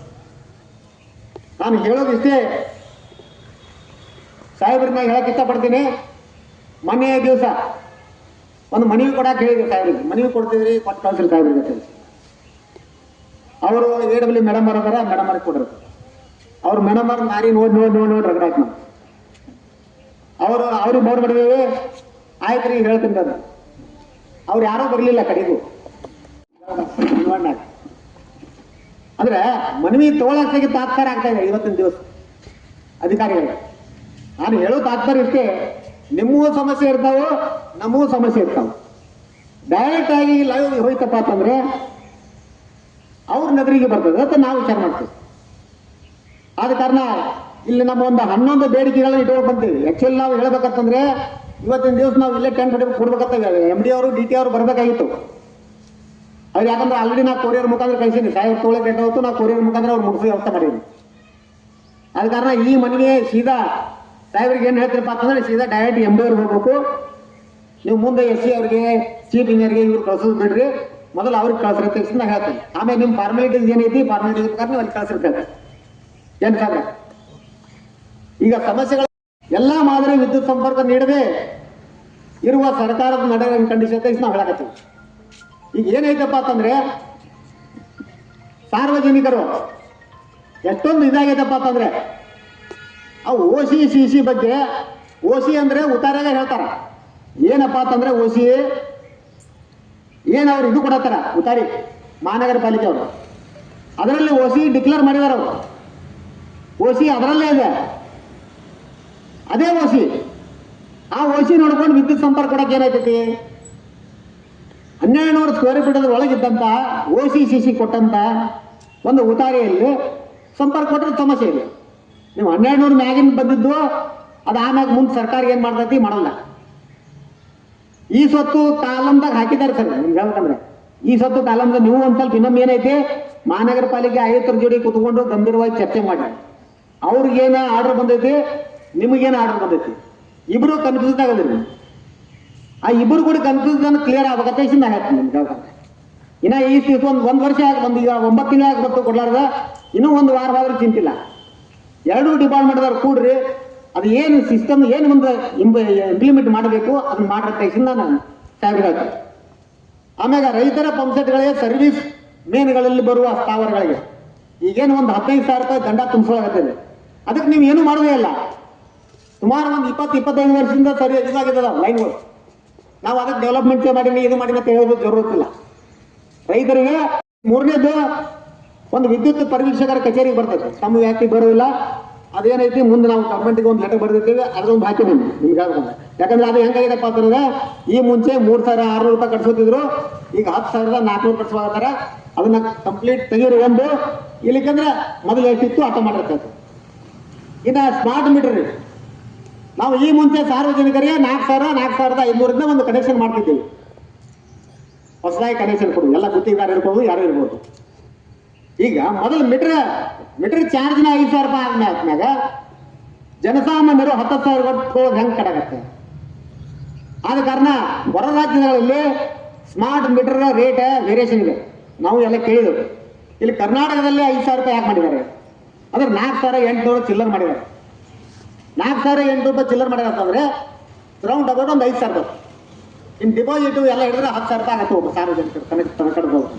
ನಾನು ಹೇಳೋದು ಇಷ್ಟೇ. ಸಾಹೇಬ್ರನ್ನ ಹೇಳಕ್ ಇಷ್ಟಪಡ್ತೀನಿ. ಮೊನ್ನೆ ದಿವಸ. ಒಂದು ಮನವಿ ಕೊಡಕ್ಕೆ ಹೇಳಿದ್ರು ಸಾಹೇಬ್ರಿಗೆ. ಮನವಿ ಕೊಡ್ತಿದ್ರಿ ಕೊಟ್ಟು ಕಳ್ಸಿರಿ ಸಾಹೇಬ್ರಿಗೆ ತಿಳಿಸಿ. ಅವರು ಎ ಡಬ್ಲ್ಯೂ ಮೇಡಮ್ ಬರೋದಾರ ಮೇಡಮ್ ಅವ್ರಿಗೆ ಕೊಡ್ರಿ ಅವ್ರು ಮೇಡಮ್ ಅವ್ರ ನಾರಿ ನೋಡಿ ನೋಡಿ ನೋಡಿ ನೋಡಿ ರಗಡಾಕ್ ನಾವು ಅವರು, ಅವ್ರಿಗೆ ಮಾಡಿದೇವಿ. ಆಯ್ತು ರೀ ಹೇಳ್ತೀನಿ ಅದು ಅವ್ರು ಯಾರೋ ಬರಲಿಲ್ಲ ಕಡೆಗೂ. ಅಂದ್ರೆ ಮನವಿ ತಗೊಳಕ್ಕೆ ತಾತ್ಪರ್ಯ ಆಗ್ತಾ ಇದೆ ಇವತ್ತಿನ ದಿವಸ. ಅಧಿಕಾರಿಗಳು. ನಾನು ಹೇಳೋ ತಾತ್ಪರ್ಯ ಇಷ್ಟೇ, ನಿಮ್ಮೂ ಸಮಸ್ಯೆ ಇರ್ತಾವೆ ನಮಗೂ ಸಮಸ್ಯೆ ಇರ್ತಾವ. ಡೈರೆಕ್ಟ್ ಆಗಿ ಲೈವ್ ಹೋಯ್ತಪ್ಪ ಅಂತಂದ್ರೆ, ಅವ್ರ ನಗರಿಗೆ ಬರ್ತದೆ ಅಂತ ನಾವು ವಿಚಾರ ಮಾಡ್ತೀವಿ. ಆದ ಕಾರಣ ಇಲ್ಲಿ ನಮ್ಮ ಒಂದು ಹನ್ನೊಂದು ಬೇಡಿಕೆಗಳನ್ನ ಇಟ್ಕೊಂಡು ಬಂತೀವಿ ಆಕ್ಚುಲಿ ನಾವು ಹೇಳ್ಬೇಕಂತಂದ್ರೆ, ಇವತ್ತಿನ ದಿವಸ ನಾವು ಇಲ್ಲೇ ಟೆಂಟ್ ಕೊಡ್ಬೇಕಂತ ಎಂ ಡಿ ಅವರು ಡಿ ಟಿ ಅವರು ಬರಬೇಕಾಗಿತ್ತು. ಅವ್ರು ಯಾಕಂದ್ರೆ ಆಲ್ರೆಡಿ ನಾ ಕೊರಿಯರ್ ಮುಖಾಂತರ ಕಳಿಸೀನಿ ಸಾಹೇಬ್ ತೊಗೊಳಕ್ಕೆ ಹೊತ್ತು ನಾ ಕೊರಿಯರ್ ಮುಖಾಂತರ ಅವ್ರು ಮುಗಿಸಿ ವ್ಯವಸ್ಥೆ ಮಾಡೀನಿ ಆದ ಕಾರಣ ಈ ಮನೆಗೆ ಸೀದಾ ಸಾಹೇಬ್ರಿಗೆ ಏನು ಹೇಳ್ತೀರಪ್ಪ ಅಂತಂದ್ರೆ ಸೀದಾ ಡೈರೆಕ್ಟ್ ಎಂ ಡಿ ಅವ್ರಿಗೆ ಹೋಗ್ಬೇಕು. ನೀವು ಮುಂದೆ ಎಸ್ ಸಿ ಅವ್ರಿಗೆ ಚೀಫ್ ಇಂಜಿನಿಯರ್ಗೆ ಇವ್ರು ಕಳ್ಸೋದು ಬಿಡ್ರಿ. ಮೊದಲು ಅವ್ರಿಗೆ ಕಳ್ಸ್ರಿ ಅಂತ ನಾ ಹೇಳ್ತೀನಿ. ಆಮೇಲೆ ನಿಮ್ಮ ಫಾರ್ಮಾಲಿಟೀಸ್ ಏನೈತಿ ಫಾರ್ಮಾಲಿಟೀಸ್ ಪ್ರಕಾರ ನೀವು ಅಲ್ಲಿ ಕಳ್ಸಿರ್ತೇವೆ ಏನು ಸಾಧ್ಯ ಈಗ ಸಮಸ್ಯೆಗಳು, ಎಲ್ಲ ಮಾದರಿ ವಿದ್ಯುತ್ ಸಂಪರ್ಕ ನೀಡದೆ ಇರುವ ಸರ್ಕಾರದ ನಡೆ ಕಂಡೀಷನ್ ತೆಗೆಸಿ ನಾವು ಹೇಳಕತ್ತೀವಿ. ಈಗ ಏನೈತಪ್ಪ ಅಂತಂದ್ರೆ ಸಾರ್ವಜನಿಕರು ಎಷ್ಟೊಂದು ಇದಾಗೈತಪ್ಪ ಅಂತಂದ್ರೆ ಆ ಓ ಸಿ ಸಿ ಸಿ ಬಗ್ಗೆ ಓ ಸಿ ಅಂದ್ರೆ ಉತ್ತಾರಾಗ ಹೇಳ್ತಾರ. ಏನಪ್ಪ ಅಂತಂದ್ರೆ ಓ ಸಿ ಏನು ಅವ್ರು ಇದು ಕೊಡತ್ತಾರ? ಉತ್ತಾರಿ, ಮಹಾನಗರ ಪಾಲಿಕೆ ಅವರು. ಅದರಲ್ಲಿ ಓ ಸಿ ಡಿಕ್ಲೇರ್ ಮಾಡಿದಾರ ಅವರು. ಓ ಸಿ ಅದರಲ್ಲೇ ಇದೆ. ಅದೇ ಓ ಸಿ. ಆ ಓ ಸಿ ನೋಡ್ಕೊಂಡು ವಿದ್ಯುತ್ ಸಂಪರ್ಕ ಕೊಡಕ್ಕೆ ಏನಾಯ್ತೈತಿ? ಹನ್ನೆರಡು ನೂರು ಸ್ಕ್ವೇರ್ ಫೀಟ್ ಒಳಗಿದ್ದಂತ ಒ ಸಿ ಸಿ ಸಿ ಕೊಟ್ಟಂತ ಒಂದು ಉತಾರಿಯಲ್ಲಿ ಸಂಪರ್ಕ ಕೊಟ್ಟರೆ ಸಮಸ್ಯೆ ಇಲ್ಲ. ನೀವು ಹನ್ನೆರಡು ನೂರು ಮ್ಯಾಗಿನ ಬಂದಿದ್ದು ಅದು ಆಮ್ಯಾಗ ಮುಂದೆ ಸರ್ಕಾರ ಏನು ಮಾಡ್ತೈತಿ ಮಾಡಲ್ಲ. ಈ ಸೊತ್ತು ತಾಲಂದಾಗ ಹಾಕಿದ್ದಾರೆ ಸರ್ ನಿಮ್ಗೆ ಹೇಳ್ಬೇಕಂದ್ರೆ. ಈ ಸೊತ್ತು ತಾಲಂದ ನೀವು ಒಂದು ಸ್ವಲ್ಪ ಇನ್ನೊಮ್ಮೆ ಏನೈತಿ, ಮಹಾನಗರ ಪಾಲಿಕೆ ಆಯುಕ್ತರ ಜೋಡಿ ಕುತ್ಕೊಂಡು ಗಂಭೀರವಾಗಿ ಚರ್ಚೆ ಮಾಡಿ. ಅವ್ರಿಗೇನು ಆರ್ಡರ್ ಬಂದೈತಿ, ನಿಮಗೇನು ಆರ್ಡರ್ ಬಂದೈತಿ. ಇಬ್ರು ಕನ್ಫ್ಯೂಸ್ ಆಗದ್ರಿ ಆ ಇಬ್ಬರು ಕೂಡ ಕನ್ಫ್ಯೂಸನ್ ಕ್ಲಿಯರ್ ಆಗ್ಬೇಕಂತ ಇಷ್ಟು ನಾನು ಹೇಳ್ತೀನಿ ನಿಮ್ಗೆ ಇನ್ನ ಈ ಒಂದು ಒಂದು ವರ್ಷ ಆಗಿ ಒಂದು ಈಗ ಒಂಬತ್ತು ತಿಂಗಳ ಗೊತ್ತು ಕೊಡ್ಲಾರ್ದ, ಇನ್ನೂ ಒಂದು ವಾರ ಆದ್ರೂ ಚಿಂತಿಲ್ಲ. ಎರಡೂ ಡಿಪಾರ್ಟ್ಮೆಂಟ್ದವ್ರು ಕೂಡ್ರಿ, ಅದು ಏನು ಸಿಸ್ಟಮ್ ಏನು ಮುಂದೆ ಇಂಪ್ಲಿಮೆಂಟ್ ಮಾಡಬೇಕು, ಅದನ್ನ ಮಾಡಿರ ನಾನು ಸಾಹೇಬ್ರಿಗೆ ಹೇಳ್ತೀನಿ. ಆಮ್ಯಾಗ ರೈತರ ಪಂಪ್ಸೆಟ್ಗಳಿಗೆ ಸರ್ವಿಸ್ ಮೇನ್ಗಳಲ್ಲಿ ಬರುವ ಸ್ಥಾವರಗಳಿಗೆ. ಈಗೇನು ಒಂದು ಹದಿನೈದು ಸಾವಿರ ರೂಪಾಯಿ ದಂಡ ತುಂಬಿಸೋದಾಗತ್ತದೆ ಅದಕ್ಕೆ ನೀವು ಏನು ಮಾಡೋದೇ ಇಲ್ಲ. ಸುಮಾರು ಒಂದು ಇಪ್ಪತ್ತು, ಇಪ್ಪತ್ತೈದು ವರ್ಷದಿಂದ ಸರಿ ಇದಾಗಿದ್ದದ ಲೈನ್ಗಳು. ನಾವು ಅದಕ್ಕೆ ಡೆವಲಪ್ಮೆಂಟ್ ಮಾಡೀನಿ ಇದು ಮಾಡೀನಿ ಅಂತ ಹೇಳೋದು ಜರೂರತ್ತಿಲ್ಲ ರೈತರಿಗೆ ಮೂರನೇದು ಒಂದು ವಿದ್ಯುತ್ ಪರಿವೀಕ್ಷಕರ ಕಚೇರಿಗೆ ಬರ್ತದೆ. ತಮ್ಮ ವ್ಯಾಪ್ತಿ ಬರೋದಿಲ್ಲ. ಅದೇನೈತಿ, ಮುಂದೆ ನಾವು ಗೌರ್ಮೆಂಟ್ಗೆ ಒಂದು ಲೆಟರ್ ಬರೆದಿರ್ತೀವಿ ಅದೊಂದು ಹಾಕಿ ಬನ್ನಿ ನಿಮ್ಗೆ ಯಾಕಂದ್ರೆ ಅದು ಹೆಂಗಾಗಿದೆಪ್ಪ ಅಂತಂದ್ರೆ ಈ ಮುಂಚೆ ಮೂರು ಸಾವಿರ ಆರುನೂರು ರೂಪಾಯಿ ಕಟ್ಸೋತಿದ್ರು ಈಗ ಹತ್ತು ಸಾವಿರದ ನಾಲ್ಕುನೂರು ಕಟ್ಸೋತಾರ ಅದನ್ನ ಕಂಪ್ಲೀಟ್ ತೆಗೀರಿ ಒಂದು ಇಲ್ಲಿಕಂದ್ರೆ ಮೊದಲು ಎಷ್ಟಿತ್ತು ಆಟ ಮಾಡಿರ್ತದೆ ಇನ್ನು ಸ್ಮಾರ್ಟ್ ಮೀಟರ್ ನಾವು ಈ ಮುಂಚೆ ಸಾರ್ವಜನಿಕರಿಗೆ ನಾಲ್ಕು ಸಾವಿರ, ನಾಲ್ಕು ಸಾವಿರದ ಐನೂರಿಂದ ಒಂದು ಕನೆಕ್ಷನ್ ಮಾಡ್ತಿದ್ದೀವಿ. ಹೊಸದಾಗಿ ಕನೆಕ್ಷನ್ ಕೊಡು. ಎಲ್ಲ ಗುತ್ತಿಗೆದಾರ ಇರ್ಬೋದು ಯಾರು ಇರ್ಬೋದು. ಈಗ ಮೊದಲು ಮೀಟರ್ ಮೀಟರ್ ಚಾರ್ಜ್ನ ಐದು ಸಾವಿರ ರೂಪಾಯಿ ಆದ್ಮೇಲೆ ಆದ್ಮ್ಯಾಗ ಜನಸಾಮಾನ್ಯರು ಹತ್ತು ಸಾವಿರ ಕೊಟ್ಟು ಹೆಂಗೆ ಕಡಾಗತ್ತೆ ಆದ ಕಾರಣ ಹೊರ ರಾಜ್ಯಗಳಲ್ಲಿ ಸ್ಮಾರ್ಟ್ ಮೀಟರ್ ರೇಟ್ ವೇರಿಯೇಷನ್ ಇದೆ. ನಾವು ಎಲ್ಲ ಕೇಳಿದೆವು. ಇಲ್ಲಿ ಕರ್ನಾಟಕದಲ್ಲಿ ಐದು ಸಾವಿರ ರೂಪಾಯಿ ಯಾಕೆ ಮಾಡಿದ್ದಾರೆ? ಅಂದ್ರೆ ನಾಲ್ಕು ಸಾವಿರ ಎಂಟುನೂರು ಚಿಲ್ಲರ್ ಮಾಡಿದ್ದಾರೆ. ನಾಲ್ಕು ಸಾವಿರ ಎಂಟು ರೂಪಾಯಿ ಚಿಲ್ಲರ್ ಮಾಡ್ಯಾರ ಅಂತಂದ್ರೆ ರೌಂಡ್ ಅಬೌಟ್ ಒಂದು ಐದು ಸಾವಿರ ರೂಪಾಯಿ ಇನ್ನು ಡಿಪಾಸಿಟ್ ಎಲ್ಲ ಹಿಡಿದ್ರೆ ಹತ್ತು ಸಾವಿರ ರೂಪಾಯಿ ಒಬ್ಬ ಸಾರ್ವಜನಿಕರು ಕನೆಕ್ಟ್ ಕಡ್ಬೋದು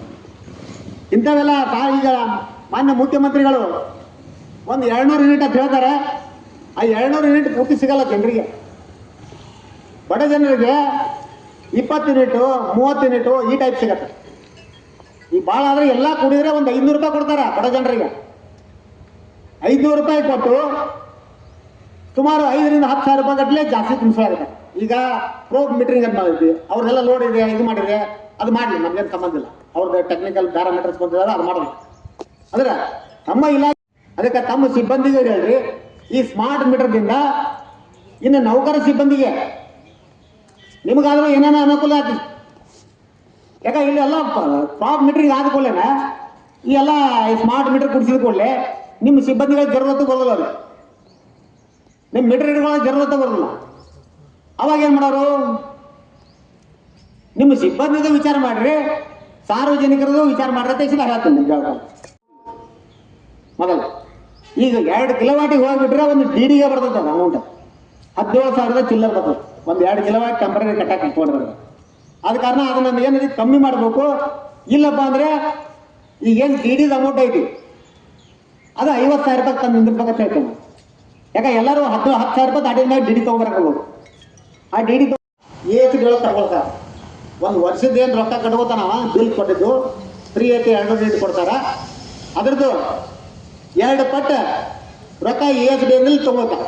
ಇಂಥವೆಲ್ಲ ಈಗ ಮಾನ್ಯ ಮುಖ್ಯಮಂತ್ರಿಗಳು ಒಂದು ಎರಡ್ನೂರು ಯೂನಿಟ್ ಅಂತ ಹೇಳ್ತಾರೆ. ಆ ಎರಡ್ನೂರು ಯೂನಿಟ್ ಪೂರ್ತಿ ಸಿಗಲ್ಲ ಜನರಿಗೆ. ಬಡ ಜನರಿಗೆ ಇಪ್ಪತ್ತು ಯೂನಿಟು ಮೂವತ್ತು ಯೂನಿಟು ಈ ಟೈಪ್ ಸಿಗತ್ತೆ. ಈ ಭಾಳ ಆದರೆ ಎಲ್ಲ ಕುಡಿದ್ರೆ ಒಂದು ಐನೂರು ರೂಪಾಯಿ ಕೊಡ್ತಾರೆ ಬಡ ಜನರಿಗೆ. ಐದುನೂರು ರೂಪಾಯಿ ಕೊಟ್ಟು ಸುಮಾರು ಐದರಿಂದ ಹತ್ತು ಸಾವಿರ ರೂಪಾಯಿ ಗಟ್ಟಲೆ ಜಾಸ್ತಿ ತುಂಬಿಸಲಾಗುತ್ತೆ ಈಗ ಪ್ರೋಬ್ ಮೀಟ್ರಿಂಗ್ ಅಂತ ಮಾಡಿದ್ವಿ. ಲೋಡ್ ಇದೆ, ಇದು ಮಾಡಿದೆ ಅದು ಮಾಡಲಿ, ನಮ್ಗೇನು ಸಂಬಂಧ ಇಲ್ಲ. ಅವ್ರದ್ದು ಟೆಕ್ನಿಕಲ್ ಪ್ಯಾರಾಮೀಟರ್ಸ್ ಬಂದಿದ್ದಾರೆ ಅದು ಮಾಡಲಿ ಅಂದ್ರೆ ನಮ್ಮ ಇಲಾಖೆ ಅದಕ್ಕೆ ತಮ್ಮ ಸಿಬ್ಬಂದಿಗೆ ಹೇಳ್ರಿ, ಈ ಸ್ಮಾರ್ಟ್ ಮೀಟರ್ದಿಂದ ಇನ್ನು ನೌಕರ ಸಿಬ್ಬಂದಿಗೆ ನಿಮಗಾದ್ರೂ ಏನೇನೋ ಅನುಕೂಲ ಆಗ್ತದೆ ಯಾಕ ಇಲ್ಲಿ ಎಲ್ಲ ಪ್ರಾಪ್ ಮೀಟ್ರಿಗೆ ಆದ ಕೂಡಲೇ ಈ ಎಲ್ಲ ಸ್ಮಾರ್ಟ್ ಮೀಟರ್ ಕುಡಿಸಿದ ಕೂಡಲೇ ನಿಮ್ಮ ಸಿಬ್ಬಂದಿಗಳ ಜರುರತ್ತು ಅದು ನಿಮ್ಮ ಮೀಟರ್ ಇಟ್ಕೊಳ್ಳೋ ಜರುರತ್ತು ಬರಲ್ಲ ಅವಾಗ ಏನು ಮಾಡೋರು? ನಿಮ್ಮ ಸಿಬ್ಬಂದಿದು ವಿಚಾರ ಮಾಡ್ರಿ, ಸಾರ್ವಜನಿಕರದು ವಿಚಾರ ಮಾಡ್ರಿ ಅಂತ ಹೇಳ್ತೀನಿ ನಿಮ್ಗೆ ಹೇಳ್ತಾರೆ ಮೊದಲು. ಈಗ ಎರಡು ಕಿಲೋವಾಟಿಗೆ ಹೋಗ್ಬಿಟ್ರೆ ಒಂದು ಡಿ ಡಿಗೆ ಬರ್ತದೆ ಅದು ಅಮೌಂಟ್ ಹದಿನೇಳು ಸಾವಿರದ ಚಿಲ್ಲರ್ ಬರ್ತದೆ. ಒಂದು ಎರಡು ಕಿಲೋವಾಟ್ ಟೆಂಪರರಿ ಕಟ್ಟಾಕಿ ಇಟ್ಕೊಂಡಿರೋದು. ಆದ ಕಾರಣ ಅದನ್ನ ಏನು ಕಮ್ಮಿ ಮಾಡಬೇಕು. ಇಲ್ಲಪ್ಪ ಅಂದ್ರೆ ಈಗೇನು ಡಿ ಡಿದ ಅಮೌಂಟ್ ಐತಿ. ಅದು ಐವತ್ತು ಸಾವಿರ ರೂಪಾಯಿ ತಂದು ನಿಂದಿರ್ಬೇಕಂತ ಹೇಳ್ತೇನೆ. ಯಾಕೆ ಎಲ್ಲರೂ ಹತ್ತು ಹತ್ತು ಸಾವಿರ ರೂಪಾಯಿ ದಾಟಿದ ಮೇಲೆ ಡಿ ಡಿ ತೊಗೊಬರಬೇಕು ಆ ಡಿ ಡಿ ಏಸುಗಳು ತಗೊಳ್ತಾರ ಒಂದು ವರ್ಷದ ಏನು ರೊಕ್ಕ ಕಟ್ಕೋತಾನ ಬಿಲ್ ಕೊಟ್ಟಿದ್ದು ತ್ರೀ ಏಟಿ ಎರಡು ರೇಟ್ ಕೊಡ್ತಾರ. ಅದ್ರದ್ದು ಎರಡು ಪಟ್ಟು ರೊಕ್ಕ ಎಸ್ ಡಿ ಎಂದಲ್ಲಿ ತಗೋತಾರ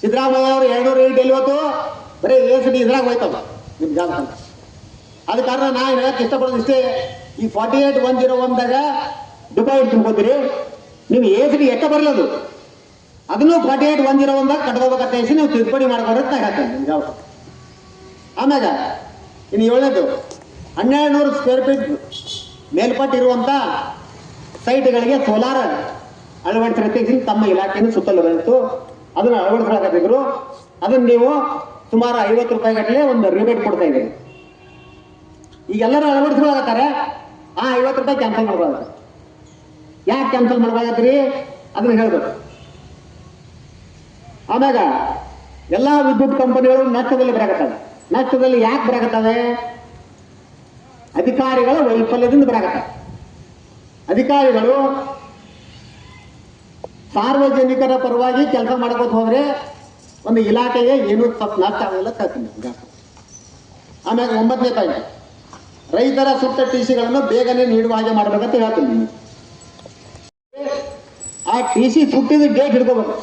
ಸಿದ್ದರಾಮಯ್ಯ ಅವರು ಎರಡು ರೇಟ್ ಎಲ್ಲಿ ಹೋತು? ಬರೀ ಎಸ್ ಡಿ ಇದ್ರಾಗ ಹೋಯ್ತವ ನಿಮ್ಮ ಜಾಗ ಅದ ಕಾರಣ ನಾ ಹೇಳಕ್ ಇಷ್ಟಪಡೋದು ಇಷ್ಟೇ, ಈ ಫಾರ್ಟಿ ಏಟ್ ಒನ್ ಜೀರೋ ಒನ್ದಾಗ ಡಿಪಾಸಿಟ್ ತುಂಬ್ಕೋತೀರಿ ನೀವು ಎಸ್ ಡಿ ಎಕ್ಕ ಬರಲದು? ಅದನ್ನು ಒನ್ ಜೀರೋ ಒಂದಾಗ ಕಟ್ಕೋಬೇಕಂತ ನೀವು ತಿದ್ದುಪಡಿ ಮಾಡ್ಕೊಂಡ್ರೆ ಅಂತ ಹೇಳ್ತೇನೆ ನಿಮ್ಗೆ ಆಮ್ಯಾಗ ಇನ್ನು ಏಳನೇದು ಹನ್ನೆರಡು ನೂರು ಸ್ಕ್ವೇರ್ ಫೀಟ್ ಮೇಲ್ಪಟ್ಟಿರುವಂಥ ಸೈಟ್ಗಳಿಗೆ ಸೋಲಾರ್ ಅಳವಡಿಸಿರತ್ತೆ ತಮ್ಮ ಇಲಾಖೆಯನ್ನು ಬಂತು ಅದನ್ನು ಅಳವಡಿಸಲಾಗತ್ತಿದ್ರು ಅದನ್ನು ನೀವು ಸುಮಾರು ಐವತ್ತು ರೂಪಾಯಿ ಗಟ್ಟಲೆ ಒಂದು ರಿಬೇಟ್ ಕೊಡ್ತಾ ಇದ್ದೀರಿ. ಈಗ ಎಲ್ಲರೂ ಅಳವಡಿಸ್ಕೊಳಕತ್ತಾರೆ. ಆ ಐವತ್ತು ರೂಪಾಯಿ ಕ್ಯಾನ್ಸಲ್ ಮಾಡ್ಬೋದು ಯಾಕೆ ಕ್ಯಾನ್ಸಲ್ ಮಾಡ್ಬೇಕಾಗತ್ರಿ ಅದನ್ನು ಹೇಳ್ಬೇಕು. ಆಮ್ಯಾಗ ಎಲ್ಲ ವಿದ್ಯುತ್ ಕಂಪನಿಗಳು ನಷ್ಟದಲ್ಲಿ ಬರಾಕತ್ತವೆ. ನಷ್ಟದಲ್ಲಿ ಯಾಕೆ ಬರಾಕತ್ತವೆ? ಅಧಿಕಾರಿಗಳ ವೈಫಲ್ಯದಿಂದ ಬರಾಕತ್ತವೆ. ಅಧಿಕಾರಿಗಳು ಸಾರ್ವಜನಿಕರ ಪರವಾಗಿ ಕೆಲಸ ಮಾಡ್ಕೋತ ಹೋದ್ರೆ ಒಂದು ಇಲಾಖೆಗೆ ಏನು ತಪ್ಪು ನಷ್ಟ ಆಗೋದಿಲ್ಲ ಕಳ್ತೀನಿ ಆಮೇಲೆ ಒಂಬತ್ತನೇ ಪಾಯಿಂಟ್ ರೈತರ ಸುಟ್ಟ ಟಿಸಿಗಳನ್ನು ಬೇಗನೆ ನೀಡುವ ಹಾಗೆ ಮಾಡ್ಬೇಕಂತ ಹೇಳ್ತೀನಿ. ಆ ಟಿ ಸಿ ಸುಟ್ಟಿದ ಡೇಟ್ ಹಿಡ್ಕೋಬೇಕು.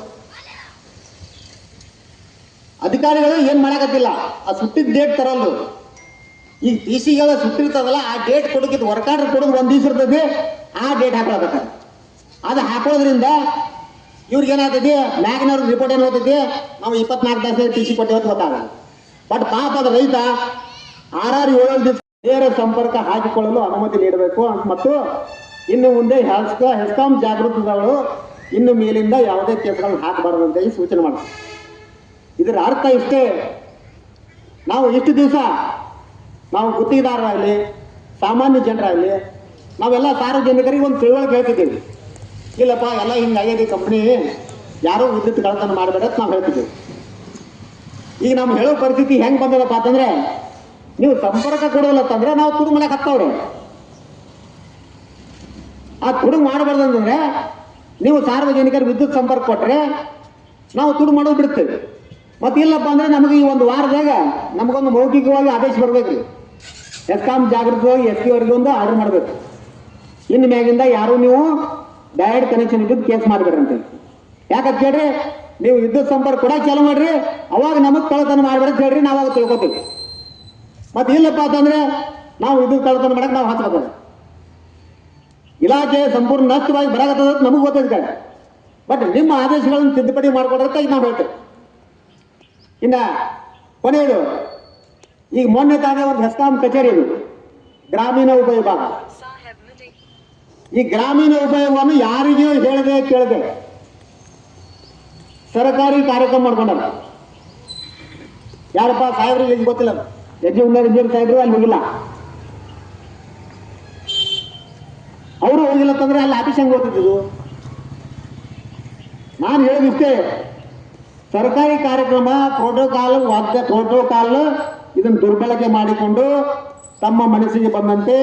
ಅಧಿಕಾರಿಗಳು ಏನ್ ಮಾಡಕತ್ತಿಲ್ಲ? ಆ ಸುಟ್ಟಿದ ಡೇಟ್ ತರಲ್ದು ಈ ಟಿ ಸಿಗಳ ಸುಟ್ಟಿರ್ತದಲ್ಲ, ಆ ಡೇಟ್ ಕೊಡೋಕಿದ್ ವರ್ಕ್ ಆರ್ಡರ್ ಕೊಡೋದು ಒಂದ್ ದಿವಸ ಇರ್ತದೆ ಆ ಡೇಟ್ ಹಾಕೊಳಕತ್ತಾರ. ಅದು ಹಾಕೋದ್ರಿಂದ ಇವ್ರಿಗೆ ಏನಾಗ್ತೈತಿ? ಮ್ಯಾಗ್ನವ್ರ ರಿಪೋರ್ಟ್ ಏನು ಓದ್ತದೆ ನಾವು ಇಪ್ಪತ್ನಾಲ್ಕು ತಾಸು ಟಿ ಸಿ ಕೊಟ್ಟಿವತ್ತು ಗೊತ್ತಾಗಲ್ಲ. ಬಟ್ ಪಾಪ ಅದ ರೈತ ಆರಾರು ಏಳು ದಿವಸ ನೇರ ಸಂಪರ್ಕ ಹಾಕಿಕೊಳ್ಳಲು ಅನುಮತಿ ನೀಡಬೇಕು. ಮತ್ತು ಇನ್ನು ಮುಂದೆ ಹೆಸ್ಕ ಜಾಗೃತದವರು ಇನ್ನು ಮೇಲಿಂದ ಯಾವುದೇ ಕೇಸ್ಗಳನ್ನು ಹಾಕಬಾರದು ಅಂತ ಸೂಚನೆ ಮಾಡ್ತಾರೆ. ಇದರ ಅರ್ಥ ಇಷ್ಟೇ. ನಾವು ಇಷ್ಟು ದಿವಸ ನಾವು ಗುತ್ತಿಗೆದಾರರಾಗಲಿ, ಸಾಮಾನ್ಯ ಜನರಾಗಲಿ, ನಾವೆಲ್ಲ ಸಾರ್ವಜನಿಕರಿಗೆ ಒಂದು ತಿಳುವಳಿಕೆ ಹೇಳ್ತಿದ್ದೀವಿ. ಇಲ್ಲಪ್ಪ, ಎಲ್ಲ ಹಿಂಗೆ ಆಗ್ಯದ ಕಂಪ್ನಿ ಯಾರೋ ವಿದ್ಯುತ್ ಕಳ್ಳತನ ಮಾಡಬೇಡ ಅಂತ ನಾವು ಹೇಳ್ತಿದ್ದೀವಿ. ಈಗ ನಮ್ಮ ಹೇಳೋ ಪರಿಸ್ಥಿತಿ ಹೆಂಗೆ ಬಂದದಪ್ಪ ಅಂತಂದ್ರೆ, ನೀವು ಸಂಪರ್ಕ ಕೊಡೋಲ್ಲತ್ತಂದ್ರೆ ನಾವು ತುಡು ಮನೆಗೆ ಹತ್ತವ್ರೆ. ಆ ತುಡುಗು ಮಾಡಬಾರ್ದು ಅಂತಂದ್ರೆ, ನೀವು ಸಾರ್ವಜನಿಕರು ವಿದ್ಯುತ್ ಸಂಪರ್ಕ ಕೊಟ್ಟರೆ ನಾವು ತುಡು ಮಾಡೋದು ಬಿಡ್ತೇವೆ ಮತ್ತೆ ಇಲ್ಲಪ್ಪ ಅಂದ್ರೆ ನಮಗೆ ಈ ಒಂದು ವಾರದಾಗ ನಮಗೊಂದು ಮೌಖಿಕವಾಗಿ ಆದೇಶ ಬರ್ಬೇಕ್ರಿ. ಎಸ್ಕಾಂ ಜಾಗೃತವಾಗಿ ಎಸ್ ಅವರಿಗೆ ಒಂದು ಆರ್ಡರ್ ಮಾಡಬೇಕು. ಇನ್ನು ಮ್ಯಾಗಿಂದ ಯಾರು ನೀವು ಡೈರೆಕ್ಟ್ ಕನೆಕ್ಷನ್ ಇದ್ದು ಕೇಸ್ ಮಾಡಬೇಡ್ರಿ ಅಂತ ಯಾಕಂತ ಕೇಳ್ರಿ, ನೀವು ವಿದ್ಯುತ್ ಸಂಪರ್ಕ ಕೂಡ ಚಾಲು ಮಾಡ್ರಿ, ಅವಾಗ ನಮಗೆ ಕಳತನ ಮಾಡ್ಬೇಡ ಅಂತ ಹೇಳ್ರಿ, ನಾವಾಗ ತಿಳ್ಕೊತೀವಿ. ಮತ್ತೆ ಇಲ್ಲಪ್ಪ ಅಂತಂದ್ರೆ ನಾವು ವಿದ್ಯುತ್ ಕಳತನ ಮಾಡಕ್ ನಾವು ಹಚ್ಬೇಕು ಇಲಾಖೆ ಸಂಪೂರ್ಣ ನಷ್ಟವಾಗಿ ಬರಾಗತ್ತದ ನಮಗೆ ಗೊತ್ತೈತೆ ಬಟ್ ನಿಮ್ಮ ಆದೇಶಗಳನ್ನು ತಿದ್ದುಪಡಿ ಮಾಡ್ಕೊಡ್ರಿ ನಾವು ಹೇಳ್ತೇವೆ. ಇನ್ನ ಕೊನೆಯದು ಈಗ ಮೊನ್ನೆ ತಾನೇ ಒಂದು ಹೆಸ್ಕಾಂ ಕಚೇರಿ ಇದು ಗ್ರಾಮೀಣ ಉಪವಿಭಾಗ ಈ ಗ್ರಾಮೀಣ ಉಪಯೋಗವನ್ನು ಯಾರಿಗೂ ಹೇಳದೆ ಕೇಳದೆ ಸರ್ಕಾರಿ ಕಾರ್ಯಕ್ರಮ ಮಾಡ್ಕೊಂಡಾರ ಯಾರಪ್ಪ ಸಾಹೇಬ್ರಿಗೆ ಇದು ಗೊತ್ತಿಲ್ಲ. ಎಜ್ಜೆ ಉನ್ನ ಇಂಜಿನಿಯರ್ ಸಾಹೇಬ್ರು ಅಲ್ಲಿ ಹೋಗಿಲ್ಲ. ಅವರು ಹೋಗಿಲ್ಲ ಅಂತಂದ್ರೆ ಅಲ್ಲಿ ಆಫೀಸ್ ಹೆಂಗ್ ಗೊತ್ತಿದ್ದು ನಾನು ಹೇಳಿದಿಷ್ಟೇ ಸರ್ಕಾರಿ ಕಾರ್ಯಕ್ರಮ ಪ್ರೋಟೋಕಾಲ್ ವಾದ್ಯ ಪ್ರೋಟೋಕಾಲ್ ಇದನ್ನು ದುರ್ಬಳಕೆ ಮಾಡಿಕೊಂಡು ತಮ್ಮ ಮನಸ್ಸಿಗೆ ಬಂದಂತೆ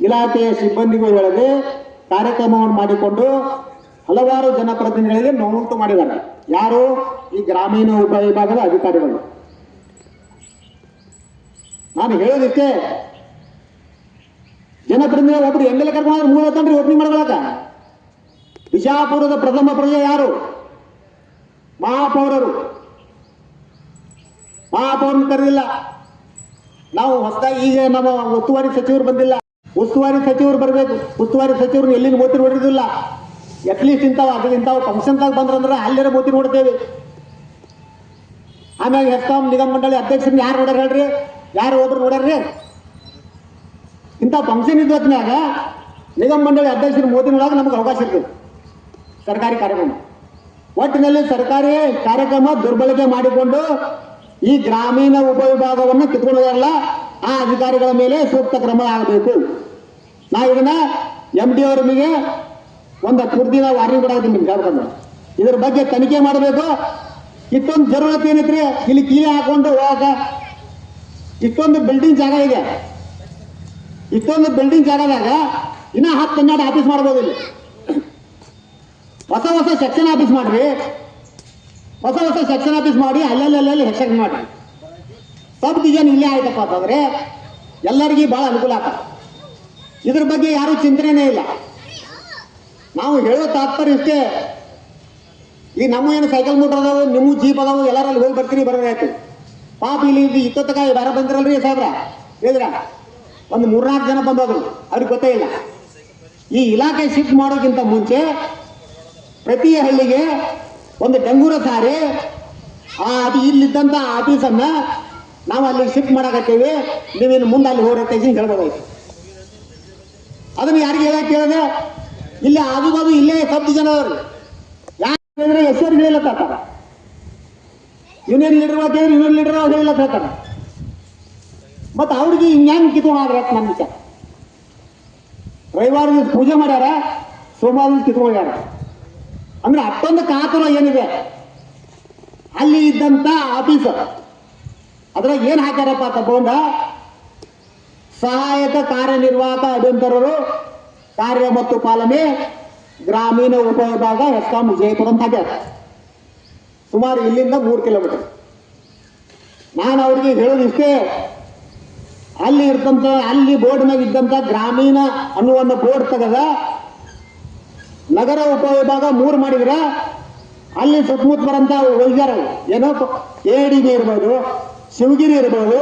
ಇಲಾಖೆಯ ಸಿಬ್ಬಂದಿಗೂ ಹೇಳದೆ ಕಾರ್ಯಕ್ರಮವನ್ನು ಮಾಡಿಕೊಂಡು ಹಲವಾರು ಜನಪ್ರತಿನಿಧಿಗಳಿಗೆ ನೋವುಂಟು ಮಾಡಿದ್ದಾರೆ. ಯಾರು? ಈ ಗ್ರಾಮೀಣ ಉಪವಿಭಾಗದ ಅಧಿಕಾರಿಗಳು. ನಾನು ಹೇಳೋದಿಕ್ಕೆ ಜನಪ್ರತಿನಿಧಿ ಒಬ್ಬರು ಎಂ ಎಲ್ ಎ ಕರ್ಕೊಂಡು ಮೂರು ಹೊತ್ತನ್ರಿ ಓಪನಿಂಗ್ ಬಿಜಾಪುರದ ಪ್ರಥಮ ಪ್ರಜೆ ಯಾರು? ಮಹಾಪೌರರು. ಮಹಾಪೌರರು ಕರೆದಿಲ್ಲ. ನಾವು ಹೊಸದಾಗಿ ಈಗ ನಮ್ಮ ಉಸ್ತುವಾರಿ ಸಚಿವರು ಬಂದಿಲ್ಲ. ಉಸ್ತುವಾರಿ ಸಚಿವರು ಬರಬೇಕು. ಉಸ್ತುವಾರಿ ಸಚಿವರು ಎಲ್ಲಿನ ಮೋತಿ ಹೊಡೆದಿಲ್ಲ. ಅಟ್ಲೀಸ್ಟ್ ಇಂಥವು ಅದು ಇಂಥವು ಫಂಕ್ಷನ್ದಾಗ ಬಂದ್ರಂದ್ರೆ ಅಲ್ಲಿರ ಮೋತಿ ನೋಡ್ತೇವೆ ಆಮ್ಯಾಗ ಹೆಸ್ಕಾಂ ನಿಗಮ ಮಂಡಳಿ ಅಧ್ಯಕ್ಷರನ್ನ ಯಾರು ನೋಡ್ಯಾರ ಹೇಳ್ರಿ? ಯಾರು ಹೋದ್ರು ನೋಡ್ಯಾರ್ರಿ ಇಂಥ ಫಂಕ್ಷನ್ ಇದ್ದ ಹೊತ್ನ್ಯಾಗ ನಿಗಮ ಮಂಡಳಿ ಅಧ್ಯಕ್ಷರು ಮೋದಿ ನೋಡಾಗ ನಮ್ಗೆ ಅವಕಾಶ ಇರ್ತದೆ ಸರ್ಕಾರಿ ಕಾರ್ಯಕ್ರಮ. ಒಟ್ಟಿನಲ್ಲಿ ಸರ್ಕಾರಿ ಕಾರ್ಯಕ್ರಮ ದುರ್ಬಳಕೆ ಮಾಡಿಕೊಂಡು ಈ ಗ್ರಾಮೀಣ ಉಪವಿಭಾಗವನ್ನು ವಿಭಾಗವನ್ನು ಹೋಗ್ಯಾರಲ್ಲ ಆ ಅಧಿಕಾರಿಗಳ ಮೇಲೆ ಸೂಕ್ತ ಕ್ರಮ ಆಗಬೇಕು. ನಾ ಇದನ್ನ ಎಂ ಡಿ ಅವರಿಗೆ ಒಂದು ಪೂರ್ತಿನ ವಾರ್ನಿಂಗ್ ಕೊಡಾಕತ್ತೀನಿ ನಿಮ್ಗೆ ಇದ್ರ ಬಗ್ಗೆ ತನಿಖೆ ಮಾಡಬೇಕು. ಇಷ್ಟೊಂದು ಜರೂರತ್ ಏನೈತ್ರಿ? ಇಲ್ಲಿ ಕೀಲಿ ಹಾಕೊಂಡು ಹೋಗಾಕ ಇಷ್ಟೊಂದು ಬಿಲ್ಡಿಂಗ್ ಜಾಗ ಇದೆ. ಇಷ್ಟೊಂದು ಬಿಲ್ಡಿಂಗ್ ಜಾಗದಾಗ ಇನ್ನ ಹತ್ತು ಹನ್ನೆರಡು ಆಫೀಸ್ ಮಾಡ್ಬೋದು ಇಲ್ಲಿ. ಹೊಸ ಹೊಸ ಸೆಕ್ಷನ್ ಆಫೀಸ್ ಮಾಡ್ರಿ. ಹೊಸ ಹೊಸ ಸೆಕ್ಷನ್ ಆಫೀಸ್ ಮಾಡಿ ಅಲ್ಲಲ್ಲಿ ಅಲ್ಲಲ್ಲಿ ಹೆಸರು ಮಾಡ್ರಿ. ಸಬ್ ಡಿವಿಷನ್ ಇಲ್ಲೇ ಆಯ್ತಪ್ಪ ಅಂತಂದ್ರೆ ಎಲ್ಲರಿಗೂ ಭಾಳ ಅನುಕೂಲ ಆತ ಇದ್ರ ಬಗ್ಗೆ ಯಾರು ಚಿಂತನೆನೇ ಇಲ್ಲ. ನಾವು ಹೇಳೋ ತಾತ್ಪರ್ಯ ಇಷ್ಟೇ. ಈ ನಮ್ಮ ಏನು ಸೈಕಲ್ ಮೋಟರ್ ಅದಾವು, ನಿಮ್ಮ ಜೀಪ್ ಅದಾವು, ಎಲ್ಲರಲ್ಲಿ ಹೋಗಿ ಬರ್ತೀರಿ ಬರೋದಾಯ್ತು ಪಾಪ ಇಲ್ಲಿ ಇಲ್ಲಿ ಇತ್ತೊತ್ತಕ ಬೇರೆ ಬಂದಿರಲ್ರಿ ಸಾಹೇಬ್ರ? ಹೇಳಿದ್ರ? ಒಂದು ಮೂರ್ನಾಲ್ಕು ಜನ ಬಂದೋದ್ರು ಅವ್ರಿಗೆ ಗೊತ್ತೇ ಇಲ್ಲ. ಈ ಇಲಾಖೆ ಶಿಫ್ಟ್ ಮಾಡೋಕ್ಕಿಂತ ಮುಂಚೆ ಪ್ರತಿ ಹಳ್ಳಿಗೆ ಒಂದು ಡಂಗೂರ ಸಾರಿ. ಆ ಅದು ಇಲ್ಲಿದ್ದಂಥ ಆಫೀಸನ್ನು ನಾವು ಅಲ್ಲಿ ಶಿಫ್ಟ್ ಮಾಡಕತ್ತೀವಿ. ನೀವೇನು ಮುಂದೆ ಅಲ್ಲಿ ಹೋಗ್ರತ್ತೆ ಅಂತ ಹೇಳ್ಬೋದಾಯ್ತು. ಅದನ್ನು ಯಾರಿಗೆ ಹೇಳಕ್ಕೆ ಕೇಳಿದೆ, ಇಲ್ಲಿ ಆದು ಬಾಜು ಇಲ್ಲೇ ಸಬ್ ಜನ ಅವ್ರು ಯಾಕಂದ್ರೆ ಹೆಸರು ಹೇಳಿಲ್ಲತ್ತಾರ ಯೂನಿಯನ್ ಲೀಡರ್ ಕೇಳಿದ್ರೆ ಯೂನಿಯನ್ ಲೀಡರ್ ಅವ್ರು ಹೇಳಿಲ್ಲತ್ತಾರ ಮತ್ತು ಅವ್ರಿಗೆ ಹಿಂಗ್ಯಾಂಗ್ ಕಿತ್ಕೊಂಡ್ರೆ ನಮ್ಮ ವಿಚಾರ. ರವಿವಾರ ಪೂಜೆ ಮಾಡ್ಯಾರ, ಸೋಮವಾರ ಕಿತ್ಕೊಂಡ್ಯಾರ ಅಂದ್ರೆ ಅಷ್ಟೊಂದು ಕಾತುರ ಏನಿದೆ? ಅಲ್ಲಿ ಇದ್ದಂತ ಆಫೀಸರ್ ಅದ್ರಾಗ ಏನ್ ಹಾಕ್ಯಾರಪ್ಪ ತಗೊಂಡ? ಸಹಾಯಕ ಕಾರ್ಯನಿರ್ವಾಹಕ ಅಭಿಯಂತರರು ಕಾರ್ಯ ಮತ್ತು ಪಾಲನೆ ಗ್ರಾಮೀಣ ಉಪವಿಭಾಗ ಹೆಸ್ಕಾಂ ವಿಜಯಪುರ ಅಂತ ಹಾಕ್ಯಾರ. ಸುಮಾರು ಇಲ್ಲಿಂದ ಮೂರು ಕಿಲೋಮೀಟರ್ ನಾನು ಅವ್ರಿಗೆ ಹೇಳೋದು ಇಷ್ಟೇ, ಅಲ್ಲಿ ಇರ್ತಂತ, ಅಲ್ಲಿ ಬೋರ್ಡ್ನಾಗ ಇದ್ದಂತ ಗ್ರಾಮೀಣ ಅನ್ನುವ ಒಂದು ಬೋರ್ಡ್ ತೆಗೆದ ನಗರ ಉಪವಿಭಾಗ ಮೂರು ಮಾಡಿದ್ರೆ ಅಲ್ಲಿ ಸುತ್ತಮುತ್ತ ಬರಂತ ವೈದ್ಯರು ಏನೋ ಎ ಡಿ ಬಿ ಇರ್ಬೋದು, ಶಿವಗಿರಿ ಇರ್ಬೋದು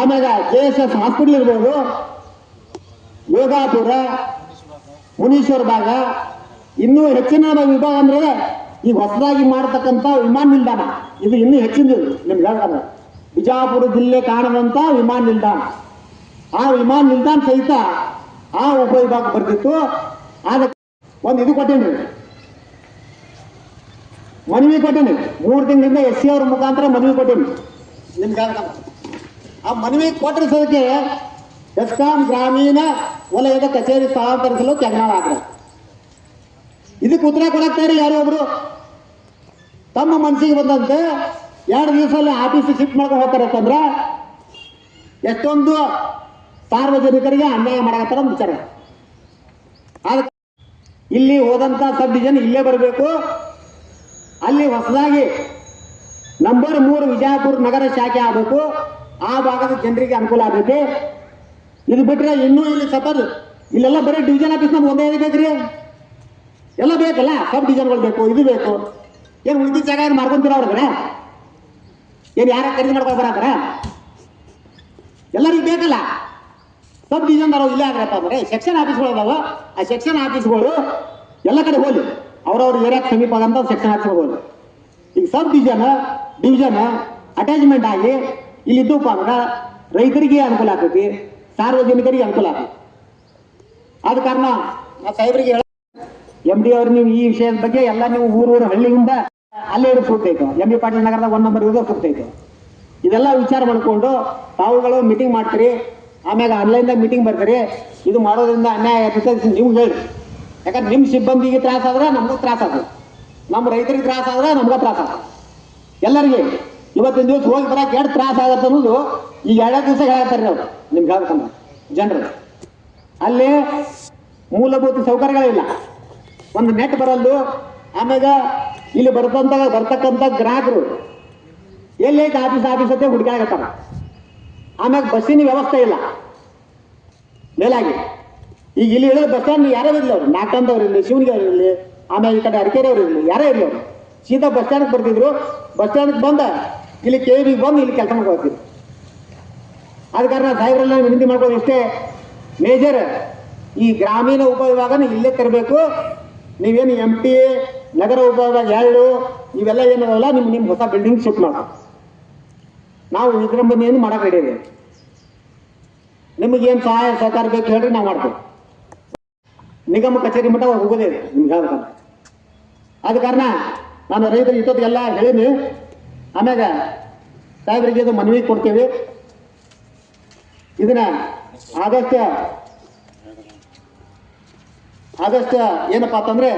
ಆಮ್ಯಾಗ ಕೆ ಎಸ್ ಎಸ್ ಹಾಸ್ಪಿಟಲ್ ಇರ್ಬೋದು, ಯೋಗಾಪುರ, ಮುನೀಶ್ವರ ಭಾಗ. ಇನ್ನೂ ಹೆಚ್ಚಿನ ವಿಭಾಗ ಅಂದ್ರೆ ಈಗ ಹೊಸದಾಗಿ ಮಾಡತಕ್ಕಂಥ ವಿಮಾನ ನಿಲ್ದಾಣ. ಇದು ಇನ್ನೂ ಹೆಚ್ಚಿನ ನಿಮ್ಗೆ ಹೇಳ್ತಾರೆ ಬಿಜಾಪುರ ಜಿಲ್ಲೆ ಕಾಣದಂತ ವಿಮಾನ ನಿಲ್ದಾಣ. ಆ ವಿಮಾನ ನಿಲ್ದಾಣ ಸಹಿತ ಆ ಉಪವಿಭಾಗ ಬರ್ತಿತ್ತು. ಅದಕ್ಕೆ ಒಂದು ಇದು ಕೊಟ್ಟೇನಿ ಮನವಿ ಕೊಟ್ಟೇನಿ. ಮೂರು ತಿಂಗಳಿಂದ ಎಸ್ ಸಿ ಅವ್ರ ಮುಖಾಂತರ ಮನವಿ ಕೊಟ್ಟೇನಿ. ನಿಮ್ಗೆ ಆ ಮನವಿ ಕೊಟ್ಟರೆ ಸದಕ್ಕೆ ಎಸ್ಕಾಂ ಗ್ರಾಮೀಣ ವಲಯದ ಕಚೇರಿ ಸ್ಥಳಾಂತರಿಸಲು ಕೆಗ್ನಾಳ ಆಗ್ರಹ ಇದಕ್ಕೆ ಉತ್ತರ ಕೊಡಕ್ತಾರೆ ಯಾರೋ ಒಬ್ರು? ತಮ್ಮ ಮನಸ್ಸಿಗೆ ಬಂದಂತೆ ಎರಡು ದಿವಸದಲ್ಲಿ ಆಫೀಸ್ ಶಿಫ್ಟ್ ಮಾಡ್ಕೊಂಡು ಹೋಗ್ತಾರೆ ಅಂತಂದ್ರೆ ಎಷ್ಟೊಂದು ಸಾರ್ವಜನಿಕರಿಗೆ ಅನ್ಯಾಯ ಮಾಡಕತ್ತಾರ ವಿಚಾರ. ಇಲ್ಲಿ ಹೋದಂತ ಸಬ್ ಡಿವಿಷನ್ ಇಲ್ಲೇ ಬರಬೇಕು. ಅಲ್ಲಿ ಹೊಸದಾಗಿ ನಂಬರ್ ಮೂರು ವಿಜಯಪುರ ನಗರ ಶಾಖೆ ಆಗಬೇಕು. ಆ ಭಾಗದ ಜನರಿಗೆ ಅನುಕೂಲ ಆಗೈತಿ. ಇದು ಬಿಟ್ರೆ ಇನ್ನೂ ಇಲ್ಲಿ ಸಪರ್ ಇಲ್ಲೆಲ್ಲ ಬರೀ ಡಿವಿಷನ್ ಆಫೀಸ್ ನಮ್ಗೆ ಒಂದೇ ಬೇಕ್ರಿ ಎಲ್ಲ ಬೇಕಲ್ಲ? ಸಬ್ ಡಿವಿಷನ್ಗಳು ಬೇಕು, ಇದು ಬೇಕು. ಏನು ಉಳಿದ ಜಾಗ ಏನು ಮಾಡ್ಕೊಂತೀರ ಅವ್ರಿಗೆ ಏನು ಯಾರ ಖರೀದಿ ಮಾಡ್ಕೊಂಡು ಬರ ಎಲ್ಲರಿಗೂ ಬೇಕಲ್ಲ? ಸಬ್ ಡಿವಿಷನ್ ಅದಾವ ಇಲ್ಲೇ ಆಗತ್ತ ಅಂದ್ರೆ ಸೆಕ್ಷನ್ ಆಫೀಸ್ಗಳು ಅದಾವ, ಆ ಸೆಕ್ಷನ್ ಆಫೀಸ್ಗಳು ಎಲ್ಲ ಕಡೆ ಹೋಗ್ಲಿ. ಅವ್ರವ್ರ ಏರಿಯಾಕ್ಕೆ ಸಮೀಪ ಆದಂತ ಸೆಕ್ಷನ್ ಆಫೀಸ್ಗಳು ಹೋಗ್ಲಿ. ಈಗ ಸಬ್ ಡಿವಿಷನ್ ಡಿವಿಷನ್ ಅಟ್ಯಾಚ್ಮೆಂಟ್ ಆಗಿ ಇಲ್ಲಿ ಇದ್ದಪ್ಪ ಅಂದ್ರೆ ರೈತರಿಗೆ ಅನುಕೂಲ ಆಗ್ತೈತಿ, ಸಾರ್ವಜನಿಕರಿಗೆ ಅನುಕೂಲ ಆಗ್ತೈತಿ. ಆದ ಕಾರಣ ನಾ ಸಾಹೇಬರಿಗೆ ಹೇಳ ಎಂ ಡಿ ಅವ್ರು ನೀವು ಈ ವಿಷಯದ ಬಗ್ಗೆ ಎಲ್ಲ ನೀವು ಊರೂರು ಹಳ್ಳಿಯಿಂದ ಅಲ್ಲೇ ಇಡೋದು ಸೂಕ್ತ ಐತೆ. ಎಂ ಬಿ ಪಾಟೀಲ್ ನಗರದಾಗ ಒನ್ ನಂಬರ್ ಇರೋದು ಸೂಕ್ತೈತೆ ಇದೆಲ್ಲ ವಿಚಾರ ಮಾಡಿಕೊಂಡು ತಾವುಗಳು ಮೀಟಿಂಗ್ ಮಾಡ್ತೀರಿ. ಆಮ್ಯಾಗ ಆನ್ಲೈನ್ದಾಗ ಮೀಟಿಂಗ್ ಬರ್ತೀರಿ. ಇದು ಮಾಡೋದ್ರಿಂದ ಅನ್ಯಾಯ ನೀವು ಹೇಳಿ. ಯಾಕಂದ್ರೆ ನಿಮ್ಮ ಸಿಬ್ಬಂದಿಗೆ ತ್ರಾಸ ಆದ್ರೆ ನಮಗೂ ತ್ರಾಸ ಆಗ್ತದೆ ನಮ್ಮ ರೈತರಿಗೆ ತ್ರಾಸ ಆದ್ರೆ ನಮ್ಗೆ ತ್ರಾಸ ಆಗ್ತದೆ ಎಲ್ಲರಿಗೆ. ಇವತ್ತಿನ ದಿವಸ ಹೋಗಿ ಬರಕ್ಕೆ ಎರಡು ತ್ರಾಸ ಆಗತ್ತೆ ಅನ್ನೋದು ಈಗ ಎರಡೇ ದಿವಸ ಹೇಳ್ತಾರೆ ಅವ್ರು. ನಿಮ್ಗೆ ಹೇಳ್ಬೇಕಂದ್ರೆ. ಜನರು. ಅಲ್ಲಿ ಮೂಲಭೂತ ಸೌಕರ್ಯಗಳಿಲ್ಲ. ಒಂದು ನೆಟ್ ಬರಲ್ದು. ಆಮೇಲೆ ಇಲ್ಲಿ ಬರ್ತಂತ ಬರ್ತಕ್ಕಂಥ ಗ್ರಾಹಕರು. ಎಲ್ಲೈತೆ ಆಫೀಸ್ ಆಫೀಸ್ ಅಂತ ಹುಡುಕಾಗತ್ತಾರ ಆಮ್ಯಾಗ ಬಸ್ಸಿನ ವ್ಯವಸ್ಥೆ ಇಲ್ಲ. ಮೇಲಾಗಿ. ಈಗ ಇಲ್ಲಿ ಇಳಿದ ಬಸ್ ಸ್ಟ್ಯಾಂಡ್ ಯಾರೇ ಇರಲಿ ಅವ್ರು ನಾಟಂದವ್ರು ಇರಲಿ ಶಿವನಿಗೆ ಅವ್ರು ಇರಲಿ ಆಮೇಲೆ ಈ ಕಡೆ ಅರಕೆರೆ ಅವ್ರು ಇರಲಿ, ಯಾರೇ ಇರಲಿ ಅವರು. ಸೀದಾ ಬಸ್ ಸ್ಟ್ಯಾಂಡ್ಗೆ ಬರ್ತಿದ್ರು. ಬಸ್ ಸ್ಟ್ಯಾಂಡ್ಗೆ ಬಂದ, ಇಲ್ಲಿ ಕೆ ಬಿಗೆ ಬಂದು ಇಲ್ಲಿ ಕೆಲಸ ಮಾಡ್ಕೊಳ್ತೀವಿ ಆದ ಕಾರಣ ಸಾಹೇಬ್ರೆಲ್ಲ ವಿನಂತಿ ಮಾಡ್ಬೋದು ಇಷ್ಟೇ. ಮೇಜರ್, ಈ ಗ್ರಾಮೀಣ ಉಪವಿಭಾಗನ ಇಲ್ಲೇ ತರಬೇಕು. ನೀವೇನು ಎಂ ಪಿ ನಗರ ಉಪವಿಭಾಗ ಎರಡು, ಇವೆಲ್ಲ ಏನದಲ್ಲ ನಿಮ್ಮ ನಿಮ್ಮ ಹೊಸ ಬಿಲ್ಡಿಂಗ್ ಶಿಫ್ಟ್ ಮಾಡ್ಕೊ. ನಾವು ವಿಜೃಂಭಣೆಯನ್ನು ಮಾಡಕ್ಕೆ ಇದೆ ನಿಮಗೇನು ಸಹಾಯ, ಸಹಕಾರ ಬೇಕು ಹೇಳ್ರಿ, ನಾವು ಮಾಡ್ತೇವೆ. ನಿಗಮ ಕಚೇರಿ ಮಟ್ಟ ಹೋಗೋದೇ ಇದೆ ನಿಮ್ಗೆ ಹೇಳ್ಬೇಕಂತ ಆದ ಕಾರಣ ನಾನು ರೈತರು ಇಷ್ಟೊತ್ತಿಗೆಲ್ಲ ಹೇಳೀನಿ ಆಮ್ಯಾಗ ಸಾಹೇಬರಿಗೆ ಇದು ಮನವಿ ಕೊಡ್ತೇವೆ. ಇದನ್ನ ಆದಷ್ಟು ಆದಷ್ಟು ಏನಪ್ಪಾ ಅಂತಂದ್ರೆ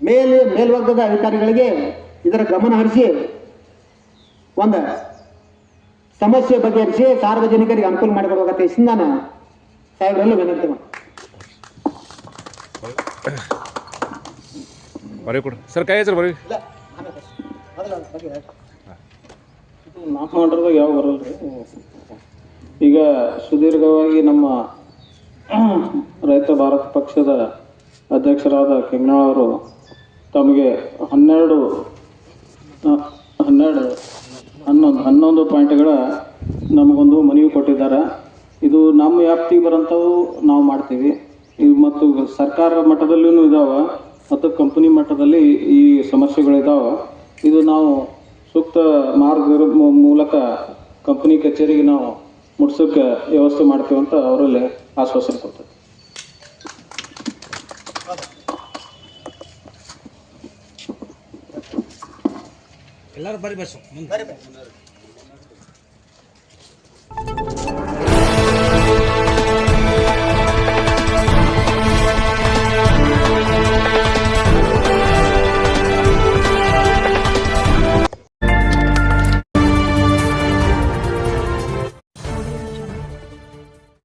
ಮೇಲ್ ಮೇಲ್ವರ್ಗದ ಅಧಿಕಾರಿಗಳಿಗೆ ಇದರ ಗಮನ ಹರಿಸಿ ಒಂದು ಸಮಸ್ಯೆ ಬಗೆಹರಿಸಿ ಸಾರ್ವಜನಿಕರಿಗೆ ಅನುಕೂಲ ಮಾಡಿಕೊಡ್ಬೇಕಂತ ಇಷ್ಟ ನಾನು ಸಾಹೇಬರೆಲ್ಲ ವಿನಂತಿ ಮಾಡಿ ಕೊಡು. ಸರ್ ಕೈ ಸರ್ ಬರೀ. ಯಾವ ಬರಲ್ರಿ ಈಗ ಸುದೀರ್ಘವಾಗಿ ನಮ್ಮ ರೈತ ಭಾರತ ಪಕ್ಷದ ಅಧ್ಯಕ್ಷರಾದ ಕೆಂಗನಾಳ್ ಅವರು ತಮಗೆ ಹನ್ನೆರಡು ಹನ್ನೆರಡು ಹನ್ನೊಂದು ಹನ್ನೊಂದು ಪಾಯಿಂಟ್ಗಳ ನಮಗೊಂದು ಮನವಿ ಕೊಟ್ಟಿದ್ದಾರೆ. ಇದು ನಮ್ಮ ವ್ಯಾಪ್ತಿಗೆ ಬರೋಂಥವು ನಾವು ಮಾಡ್ತೀವಿ. ಇವು ಮತ್ತು ಸರ್ಕಾರ ಮಟ್ಟದಲ್ಲೂ ಇದ್ದಾವೆ ಮತ್ತು ಕಂಪನಿ ಮಟ್ಟದಲ್ಲಿ ಈ ಸಮಸ್ಯೆಗಳಿದ್ದಾವೆ ಇದು ನಾವು ಸೂಕ್ತ ಮಾರ್ಗ ಮೂಲಕ ಕಂಪನಿ ಕಚೇರಿಗೆ ನಾವು ಮುಟ್ಸೋಕ್ಕೆ ವ್ಯವಸ್ಥೆ ಮಾಡ್ತೀವಿ ಅಂತ ಅವರಲ್ಲಿ ಆಶ್ವಾಸನೆ ಕೊಡ್ತಾರೆ. ಎಲ್ಲರೂ ಬರಿ ಬಸ್ಸು. ಮುಂದೆ.